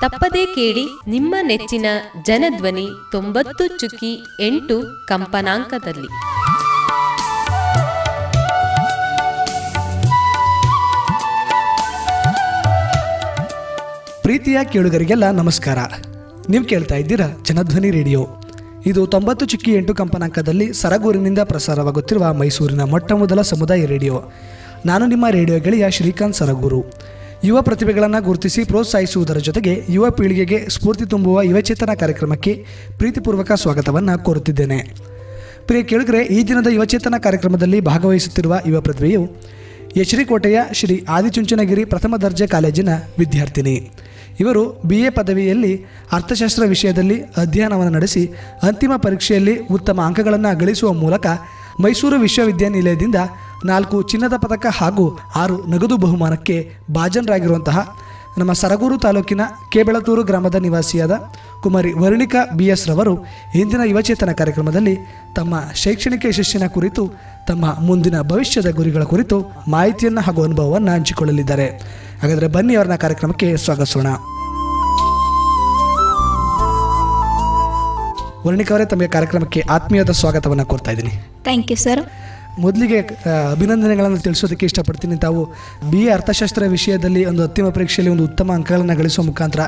ತಪ್ಪದೇ ಕೇಳಿ ನಿಮ್ಮ ನೆಚ್ಚಿನ ಜನಧ್ವನಿ ತೊಂಬತ್ತು ಚುಕ್ಕಿ ಎಂಟು ಕಂಪನಾಂಕದಲ್ಲಿ. ಪ್ರೀತಿಯ ಕೇಳುಗರಿಗೆಲ್ಲ ನಮಸ್ಕಾರ. ನೀವು ಕೇಳ್ತಾ ಇದ್ದೀರಾ ಜನಧ್ವನಿ ರೇಡಿಯೋ. ಇದು ತೊಂಬತ್ತು ಚುಕ್ಕಿ ಎಂಟು ಕಂಪನಾಂಕದಲ್ಲಿ ಸರಗೂರಿನಿಂದ ಪ್ರಸಾರವಾಗುತ್ತಿರುವ ಮೈಸೂರಿನ ಮೊಟ್ಟ ಮೊದಲ ಸಮುದಾಯ ರೇಡಿಯೋ. ನಾನು ನಿಮ್ಮ ರೇಡಿಯೋ ಗೆಳೆಯ ಶ್ರೀಕಾಂತ್ ಸರಗೂರು. ಯುವ ಪ್ರತಿಭೆಗಳನ್ನು ಗುರುತಿಸಿ ಪ್ರೋತ್ಸಾಹಿಸುವುದರ ಜೊತೆಗೆ ಯುವ ಪೀಳಿಗೆಗೆ ಸ್ಫೂರ್ತಿ ತುಂಬುವ ಯುವಚೇತನ ಕಾರ್ಯಕ್ರಮಕ್ಕೆ ಪ್ರೀತಿಪೂರ್ವಕ ಸ್ವಾಗತವನ್ನು ಕೋರುತ್ತಿದ್ದೇನೆ. ಪ್ರಿಯ ಕೇಳಿದ್ರೆ ಈ ದಿನದ ಯುವಚೇತನ ಕಾರ್ಯಕ್ರಮದಲ್ಲಿ ಭಾಗವಹಿಸುತ್ತಿರುವ ಯುವ ಪ್ರತಿಭೆಯು ಯಶ್ರಿಕೋಟೆಯ ಶ್ರೀ ಆದಿಚುಂಚನಗಿರಿ ಪ್ರಥಮ ದರ್ಜೆ ಕಾಲೇಜಿನ ವಿದ್ಯಾರ್ಥಿನಿ. ಇವರು ಬಿ ಎ ಪದವಿಯಲ್ಲಿ ಅರ್ಥಶಾಸ್ತ್ರ ವಿಷಯದಲ್ಲಿ ಅಧ್ಯಯನವನ್ನು ನಡೆಸಿ ಅಂತಿಮ ಪರೀಕ್ಷೆಯಲ್ಲಿ ಉತ್ತಮ ಅಂಕಗಳನ್ನು ಗಳಿಸುವ ಮೂಲಕ ಮೈಸೂರು ವಿಶ್ವವಿದ್ಯಾನಿಲಯದಿಂದ ನಾಲ್ಕು ಚಿನ್ನದ ಪದಕ ಹಾಗೂ ಆರು ನಗದು ಬಹುಮಾನಕ್ಕೆ ಭಾಜನರಾಗಿರುವಂತಹ ನಮ್ಮ ಸರಗೂರು ತಾಲೂಕಿನ ಕೆಬೆಳತೂರು ಗ್ರಾಮದ ನಿವಾಸಿಯಾದ ಕುಮಾರಿ ವರ್ಣಿಕಾ ಬಿ ಎಸ್ ರವರು ಇಂದಿನ ಯುವಚೇತನ ಕಾರ್ಯಕ್ರಮದಲ್ಲಿ ತಮ್ಮ ಶೈಕ್ಷಣಿಕ ಯಶಸ್ಸಿನ ಕುರಿತು, ತಮ್ಮ ಮುಂದಿನ ಭವಿಷ್ಯದ ಗುರಿಗಳ ಕುರಿತು ಮಾಹಿತಿಯನ್ನು ಹಾಗೂ ಅನುಭವವನ್ನು ಹಂಚಿಕೊಳ್ಳಲಿದ್ದಾರೆ. ಹಾಗಾದರೆ ಬನ್ನಿ ಅವರನ್ನ ಕಾರ್ಯಕ್ರಮಕ್ಕೆ ಸ್ವಾಗತಿಸೋಣ. ವರ್ಣಿಕಾ ಅವರೇ ತಮಗೆ ಕಾರ್ಯಕ್ರಮಕ್ಕೆ ಆತ್ಮೀಯದ ಸ್ವಾಗತವನ್ನು ಕೋರ್ತಾ ಇದ್ದೀನಿ. ಥ್ಯಾಂಕ್ ಯು ಸರ್ ಮೊದಲಿಗೆ ಅಭಿನಂದನೆಗಳನ್ನು ತಿಳಿಸೋದಕ್ಕೆ ಇಷ್ಟಪಡ್ತೀನಿ. ತಾವು ಬಿ ಎ ಅರ್ಥಶಾಸ್ತ್ರ ವಿಷಯದಲ್ಲಿ ಒಂದು ಅಂತಿಮ ಪರೀಕ್ಷೆಯಲ್ಲಿ ಒಂದು ಉತ್ತಮ ಅಂಕಗಳನ್ನು ಗಳಿಸುವ ಮುಖಾಂತರ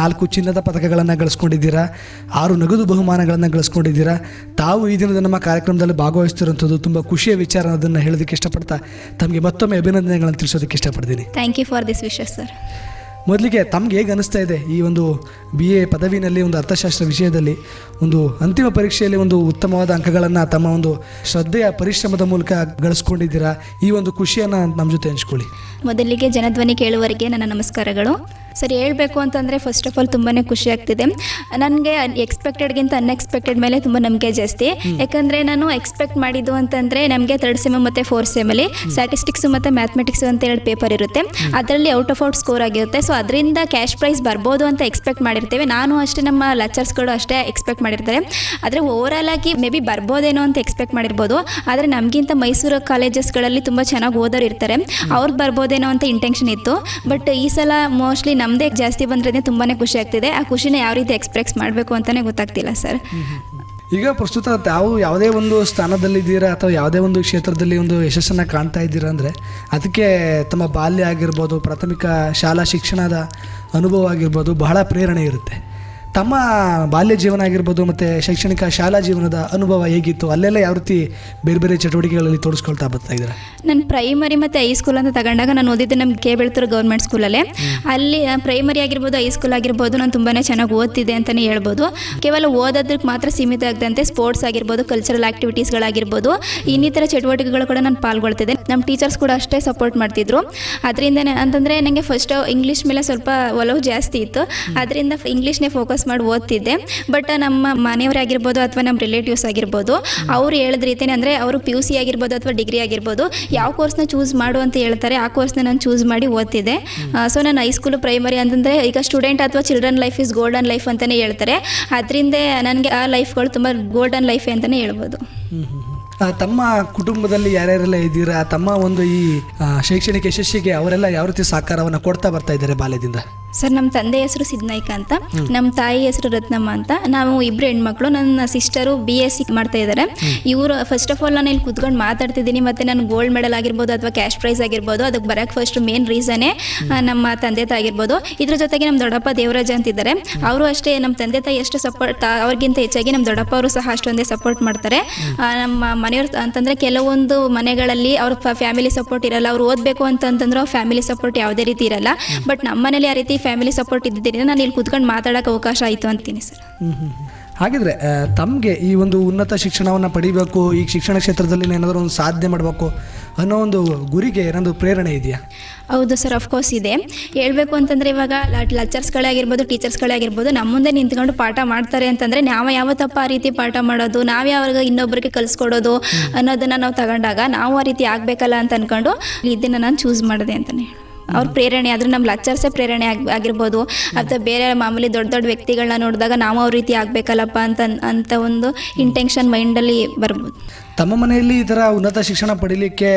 ನಾಲ್ಕು ಚಿನ್ನದ ಪದಕಗಳನ್ನು ಗಳಿಸ್ಕೊಂಡಿದ್ದೀರಾ, ಆರು ನಗದು ಬಹುಮಾನಗಳನ್ನು ಗಳಿಸ್ಕೊಂಡಿದ್ದೀರಾ, ತಾವು ಈ ದಿನದ ನಮ್ಮ ಕಾರ್ಯಕ್ರಮದಲ್ಲಿ ಭಾಗವಹಿಸ್ತಿರುವಂಥದ್ದು ತುಂಬ ಖುಷಿಯ ವಿಚಾರ ಅನ್ನೋದನ್ನು ಹೇಳೋದಕ್ಕೆ ಇಷ್ಟಪಡ್ತಾ, ತಮಗೆ ಮತ್ತೊಮ್ಮೆ ಅಭಿನಂದನೆಗಳನ್ನು ತಿಳಿಸೋದಕ್ಕೆ ಇಷ್ಟಪಡ್ತೀನಿ. Thank you for this wishes sir ಮೊದಲಿಗೆ ತಮ್ಗೆ ಹೇಗೆ ಅನಿಸ್ತಾ ಇದೆ ಈ ಒಂದು ಬಿ ಎ ಪದವಿನಲ್ಲಿ ಒಂದು ಅರ್ಥಶಾಸ್ತ್ರ ವಿಷಯದಲ್ಲಿ? ಒಂದು ಅಂತಿಮ ಪರೀಕ್ಷೆಯಲ್ಲಿ ಒಂದು ಉತ್ತಮವಾದ ಅಂಕಗಳನ್ನು ತಮ್ಮ ಒಂದು ಶ್ರದ್ಧೆಯ ಪರಿಶ್ರಮದ ಮೂಲಕ ಗಳಿಸ್ಕೊಂಡಿದ್ದೀರಾ? ಈ ಒಂದು ಖುಷಿಯನ್ನು ನಮ್ಮ ಜೊತೆ ಹಂಚ್ಕೊಳ್ಳಿ. ಮೊದಲಿಗೆ ಜನಧ್ವನಿ ಕೇಳುವವರಿಗೆ ನನ್ನ ನಮಸ್ಕಾರಗಳು. ಸರ್ ಹೇಳಬೇಕು ಅಂತಂದರೆ ಫಸ್ಟ್ ಆಫ್ ಆಲ್ ತುಂಬಾ ಖುಷಿ ಆಗ್ತಿದೆ. ನನಗೆ ಎಕ್ಸ್ಪೆಕ್ಟೆಡ್ಗಿಂತ ಅನ್ಎಕ್ಸ್ಪೆಕ್ಟೆಡ್ ಮೇಲೆ ತುಂಬ ನಂಬಿಕೆ ಜಾಸ್ತಿ. ಯಾಕಂದರೆ ನಾನು ಎಕ್ಸ್ಪೆಕ್ಟ್ ಮಾಡಿದ್ದು ಅಂತಂದರೆ ನಮಗೆ ತರ್ಡ್ ಸೆಮ್ ಮತ್ತು ಫೋರ್ತ್ ಸೆಮಲ್ಲಿ ಸ್ಟ್ಯಾಟಿಸ್ಟಿಕ್ಸ್ ಮತ್ತು ಮ್ಯಾಥಮೆಟಿಕ್ಸ್ ಅಂತ ಎರಡು ಪೇಪರ್ ಇರುತ್ತೆ. ಅದರಲ್ಲಿ ಔಟ್ ಆಫ್ ಔಟ್ ಸ್ಕೋರ್ ಆಗಿರುತ್ತೆ. ಸೊ ಅದರಿಂದ ಕ್ಯಾಶ್ ಪ್ರೈಸ್ ಬರ್ಬೋದು ಅಂತ ಎಕ್ಸ್ಪೆಕ್ಟ್ ಮಾಡಿರ್ತೇವೆ. ನಾನು ಅಷ್ಟೇ ನಮ್ಮ ಲೆಕ್ಚರ್ಸ್ಗಳು ಅಷ್ಟೇ ಎಕ್ಸ್ಪೆಕ್ಟ್ ಮಾಡಿರ್ತಾರೆ ಆದರೆ ಓವರಾಲ್ ಆಗಿ ಮೇ ಬಿ ಬರ್ಬೋದೇನೋ ಅಂತ ಎಕ್ಸ್ಪೆಕ್ಟ್ ಮಾಡಿರ್ಬೋದು. ಆದರೆ ನಮಗಿಂತ ಮೈಸೂರು ಕಾಲೇಜಸ್ಗಳಲ್ಲಿ ತುಂಬ ಚೆನ್ನಾಗಿ ಓದೋರು ಇರ್ತಾರೆ. ಅವ್ರಿಗೆ ಬರ್ಬೋದೇನೋ ಅಂತ ಇಂಟೆನ್ಷನ್ ಇತ್ತು. ಬಟ್ ಈ ಸಲ ಮೋಸ್ಟ್ಲಿ ನಮ್ಮದೇ ಜಾಸ್ತಿ ಬಂದ್ರೆ ತುಂಬಾನೇ ಖುಷಿ ಆಗ್ತಿದೆ. ಆ ಖುಷಿನ ಯಾವ ರೀತಿ ಎಕ್ಸ್ಪ್ರೆಸ್ ಮಾಡಬೇಕು ಅಂತಲೇ ಗೊತ್ತಾಗ್ತಿಲ್ಲ ಸರ್. ಈಗ ಪ್ರಸ್ತುತ ತಾವು ಯಾವುದೇ ಒಂದು ಸ್ಥಾನದಲ್ಲಿದ್ದೀರಾ ಅಥವಾ ಯಾವುದೇ ಒಂದು ಕ್ಷೇತ್ರದಲ್ಲಿ ಒಂದು ಯಶಸ್ಸನ್ನು ಕಾಣ್ತಾ ಇದ್ದೀರಾ ಅಂದರೆ ಅದಕ್ಕೆ ತಮ್ಮ ಬಾಲ್ಯ ಆಗಿರ್ಬೋದು, ಪ್ರಾಥಮಿಕ ಶಾಲಾ ಶಿಕ್ಷಣದ ಅನುಭವ ಆಗಿರ್ಬೋದು ಬಹಳ ಪ್ರೇರಣೆ ಇರುತ್ತೆ. ತಮ್ಮ ಬಾಲ್ಯ ಜೀವನ ಆಗಿರ್ಬೋದು ಮತ್ತು ಶೈಕ್ಷಣಿಕ ಶಾಲಾ ಜೀವನದ ಅನುಭವ ಹೇಗಿತ್ತು? ಅಲ್ಲೆಲ್ಲ ಯಾವ ರೀತಿ ಬೇರೆ ಬೇರೆ ಚಟುವಟಿಕೆಗಳಲ್ಲಿ ತೋರಿಸ್ಕೊಳ್ತಾ ಬರ್ತಾ ಇದ್ದಾರೆ? ನಾನು ಪ್ರೈಮರಿ ಮತ್ತು ಹೈಸ್ಕೂಲ್ ಅಂತ ತಗೊಂಡಾಗ ನಾನು ಓದಿದ್ದೆ ನಮ್ಮ ಕೆ ಬೆಳ್ತೂರು ಗೌರ್ಮೆಂಟ್ ಸ್ಕೂಲಲ್ಲೇ ಅಲ್ಲಿ ಪ್ರೈಮರಿ ಆಗಿರ್ಬೋದು ಹೈ ಸ್ಕೂಲ್ ಆಗಿರ್ಬೋದು ನಾನು ತುಂಬಾ ಚೆನ್ನಾಗಿ ಓದ್ತಿದ್ದೆ ಅಂತಲೇ ಹೇಳ್ಬೋದು. ಕೇವಲ ಓದೋದಕ್ಕೆ ಮಾತ್ರ ಸೀಮಿತ ಆಗದಂತೆ ಸ್ಪೋರ್ಟ್ಸ್ ಆಗಿರ್ಬೋದು ಕಲ್ಚರಲ್ ಆ್ಯಕ್ಟಿವಿಟೀಸ್ಗಳಾಗಿರ್ಬೋದು ಇನ್ನಿತರ ಚಟುವಟಿಕೆಗಳು ಕೂಡ ನಾನು ಪಾಲ್ಗೊಳ್ತಿದ್ದೆ. ನಮ್ಮ ಟೀಚರ್ಸ್ ಕೂಡ ಅಷ್ಟೇ ಸಪೋರ್ಟ್ ಮಾಡ್ತಿದ್ರು. ಅದರಿಂದ ಅಂತಂದರೆ ನನಗೆ ಫಸ್ಟ್ ಇಂಗ್ಲೀಷ್ ಮೇಲೆ ಸ್ವಲ್ಪ ಒಲವು ಜಾಸ್ತಿ ಇತ್ತು. ಅದರಿಂದ ಇಂಗ್ಲೀಷ್ನೇ ಫೋಕಸ್ ಮಾಡಿ ಓದ್ತಿದ್ದೆ. ಬಟ್ ನಮ್ಮ ಮನೆಯವರಾಗಿರ್ಬೋದು ಅಥವಾ ನಮ್ಮ ರಿಲೇಟಿವ್ಸ್ ಆಗಿರ್ಬೋದು ಅವ್ರು ಹೇಳಿದ ರೀತಿನೇ ಅಂದರೆ ಅವರು ಪಿ ಯು ಸಿ ಆಗಿರ್ಬೋದು ಅಥವಾ ಡಿಗ್ರಿ ಆಗಿರ್ಬೋದು ಯಾವ ಕೋರ್ಸ್ನ ಚೂಸ್ ಮಾಡು ಅಂತ ಹೇಳ್ತಾರೆ ಆ ಕೋರ್ಸ್ನ ನಾನು ಚೂಸ್ ಮಾಡಿ ಓದ್ತಿದ್ದೆ. ಸೊ ನಾನು ಹೈಸ್ಕೂಲು ಪ್ರೈಮರಿ ಅಂತಂದರೆ ಈಗ ಸ್ಟೂಡೆಂಟ್ ಅಥವಾ children life is golden life ಅಂತಲೇ ಹೇಳ್ತಾರೆ. ಅದರಿಂದ ನನಗೆ ಆ ಲೈಫ್ಗಳು ತುಂಬ ಗೋಲ್ಡನ್ ಲೈಫ್ ಅಂತಲೇ ಹೇಳ್ಬೋದು. ತಮ್ಮ ಕುಟುಂಬದಲ್ಲಿ ಯಾರ್ಯಾರೆಲ್ಲ ಇದ್ದೀರಾ? ತಮ್ಮ ಒಂದು ಈ ಶೈಕ್ಷಣಿಕ ಯಶಸ್ಸಿಗೆ ಅವರೆಲ್ಲ ಯಾವ ರೀತಿ ಸಹಕಾರವನ್ನು ಕೊಡ್ತಾ ಬರ್ತಾ ಇದ್ದಾರೆ ಬಾಲ್ಯದಿಂದ? ಸರ್ ನಮ್ಮ ತಂದೆ ಹೆಸರು ಸಿದ್ನಾಯ್ಕ ಅಂತ. ನಮ್ಮ ತಾಯಿ ಹೆಸರು ರತ್ನಮ್ಮ ಅಂತ. ನಾವು ಇಬ್ಬರು ಹೆಣ್ಮಕ್ಳು ನನ್ನ ಸಿಸ್ಟರು ಬಿ ಎಸ್ ಸಿ ಮಾಡ್ತಾ ಇದ್ದಾರೆ. ಇವರು ಫಸ್ಟ್ ಆಫ್ ಆಲ್ ನಾನು ಇಲ್ಲಿ ಕುತ್ಕೊಂಡು ಮಾತಾಡ್ತಿದ್ದೀನಿ ಮತ್ತು ನಾನು ಗೋಲ್ಡ್ ಮೆಡಲ್ ಆಗಿರ್ಬೋದು ಅಥವಾ ಕ್ಯಾಶ್ ಪ್ರೈಸ್ ಆಗಿರ್ಬೋದು ಅದಕ್ಕೆ ಬರೋಕ್ಕೆ ಫಸ್ಟ್ ಮೇನ್ ರೀಸನೇ ನಮ್ಮ ತಂದೆ ತಾಯಿ ಆಗಿರ್ಬೋದು. ಇದ್ರ ಜೊತೆಗೆ ನಮ್ಮ ದೊಡ್ಡಪ್ಪ ದೇವರಾಜ ಅಂತಿದ್ದಾರೆ ಅವರು ಅಷ್ಟೇ ನಮ್ಮ ತಂದೆ ತಾಯಿ ಎಷ್ಟು ಸಪೋರ್ಟ್ ಅವ್ರಿಗಿಂತ ಹೆಚ್ಚಾಗಿ ನಮ್ಮ ದೊಡ್ಡಪ್ಪ ಅವರು ಸಹ ಅಷ್ಟೊಂದೇ ಸಪೋರ್ಟ್ ಮಾಡ್ತಾರೆ. ನಮ್ಮ ಮನೆಯವ್ರು ಅಂತಂದರೆ ಕೆಲವೊಂದು ಮನೆಗಳಲ್ಲಿ ಅವ್ರ ಫ್ಯಾಮಿಲಿ ಸಪೋರ್ಟ್ ಇರಲ್ಲ. ಅವ್ರು ಓದಬೇಕು ಅಂತಂತಂದ್ರೆ ಅವ್ರ ಫ್ಯಾಮಿಲಿ ಸಪೋರ್ಟ್ ಯಾವುದೇ ರೀತಿ ಇರಲ್ಲ. ಬಟ್ ನಮ್ಮ ಮನೇಲಿ ಆ ರೀತಿ ಫ್ಯಾಮಿಲಿ ಸಪೋರ್ಟ್ ಇದ್ದಿದ್ದರಿಂದ ನಾನು ಇಲ್ಲಿ ಕುತ್ಕೊಂಡು ಮಾತಾಡೋಕೆ ಅವಕಾಶ ಆಯಿತು ಅಂತೀನಿ ಸರ್. ಹಾಗಿದ್ರೆ ತಮಗೆ ಈ ಒಂದು ಉನ್ನತ ಶಿಕ್ಷಣವನ್ನು ಪಡಿಬೇಕು, ಈ ಶಿಕ್ಷಣ ಕ್ಷೇತ್ರದಲ್ಲಿ ಏನಾದರೂ ಒಂದು ಸಾಧನೆ ಮಾಡಬೇಕು ಅನ್ನೋ ಒಂದು ಗುರಿಗೆ ಏನಾದರೂ ಪ್ರೇರಣೆ ಇದೆಯಾ? ಹೌದು ಸರ್ ಅಫ್ಕೋರ್ಸ್ ಇದೆ. ಹೇಳಬೇಕು ಅಂತಂದರೆ ಇವಾಗ ಲೆಕ್ಚರ್ಸ್ಗಳೇ ಆಗಿರ್ಬೋದು ಟೀಚರ್ಸ್ಗಳೇ ಆಗಿರ್ಬೋದು ನಮ್ಮ ಮುಂದೆ ನಿಂತ್ಕೊಂಡು ಪಾಠ ಮಾಡ್ತಾರೆ ಅಂತಂದರೆ ನಾವು ಯಾವತ್ತಪ್ಪ ಆ ರೀತಿ ಪಾಠ ಮಾಡೋದು, ನಾವು ಯಾವಾಗ ಇನ್ನೊಬ್ಬರಿಗೆ ಕಲಿಸ್ಕೊಡೋದು ಅನ್ನೋದನ್ನು ನಾವು ತಗೊಂಡಾಗ ನಾವು ಆ ರೀತಿ ಆಗಬೇಕಲ್ಲ ಅಂತ ಅಂದ್ಕೊಂಡು ಇದನ್ನು ನಾನು ಚೂಸ್ ಮಾಡಿದೆ ಅಂತಲೇ ಅವ್ರ ಪ್ರೇರಣೆ ಆದ್ರೆ ನಮ್ಮ ಲೆಕ್ಚರ್ಸೇ ಪ್ರೇರಣೆ ಆಗಿ ಆಗಿರ್ಬೋದು. ಅಥವಾ ಬೇರೆ ಮಾಮೂಲಿ ದೊಡ್ಡ ದೊಡ್ಡ ವ್ಯಕ್ತಿಗಳನ್ನ ನೋಡಿದಾಗ ನಾವು ಅವ್ರ ರೀತಿ ಆಗಬೇಕಲ್ಲಪ್ಪ ಅಂತ ಅಂತ ಒಂದು ಇಂಟೆನ್ಷನ್ ಮೈಂಡಲ್ಲಿ ಬರ್ಬೋದು. ತಮ್ಮ ಮನೆಯಲ್ಲಿ ಈ ಥರ ಉನ್ನತ ಶಿಕ್ಷಣ ಪಡೀಲಿಕ್ಕೆ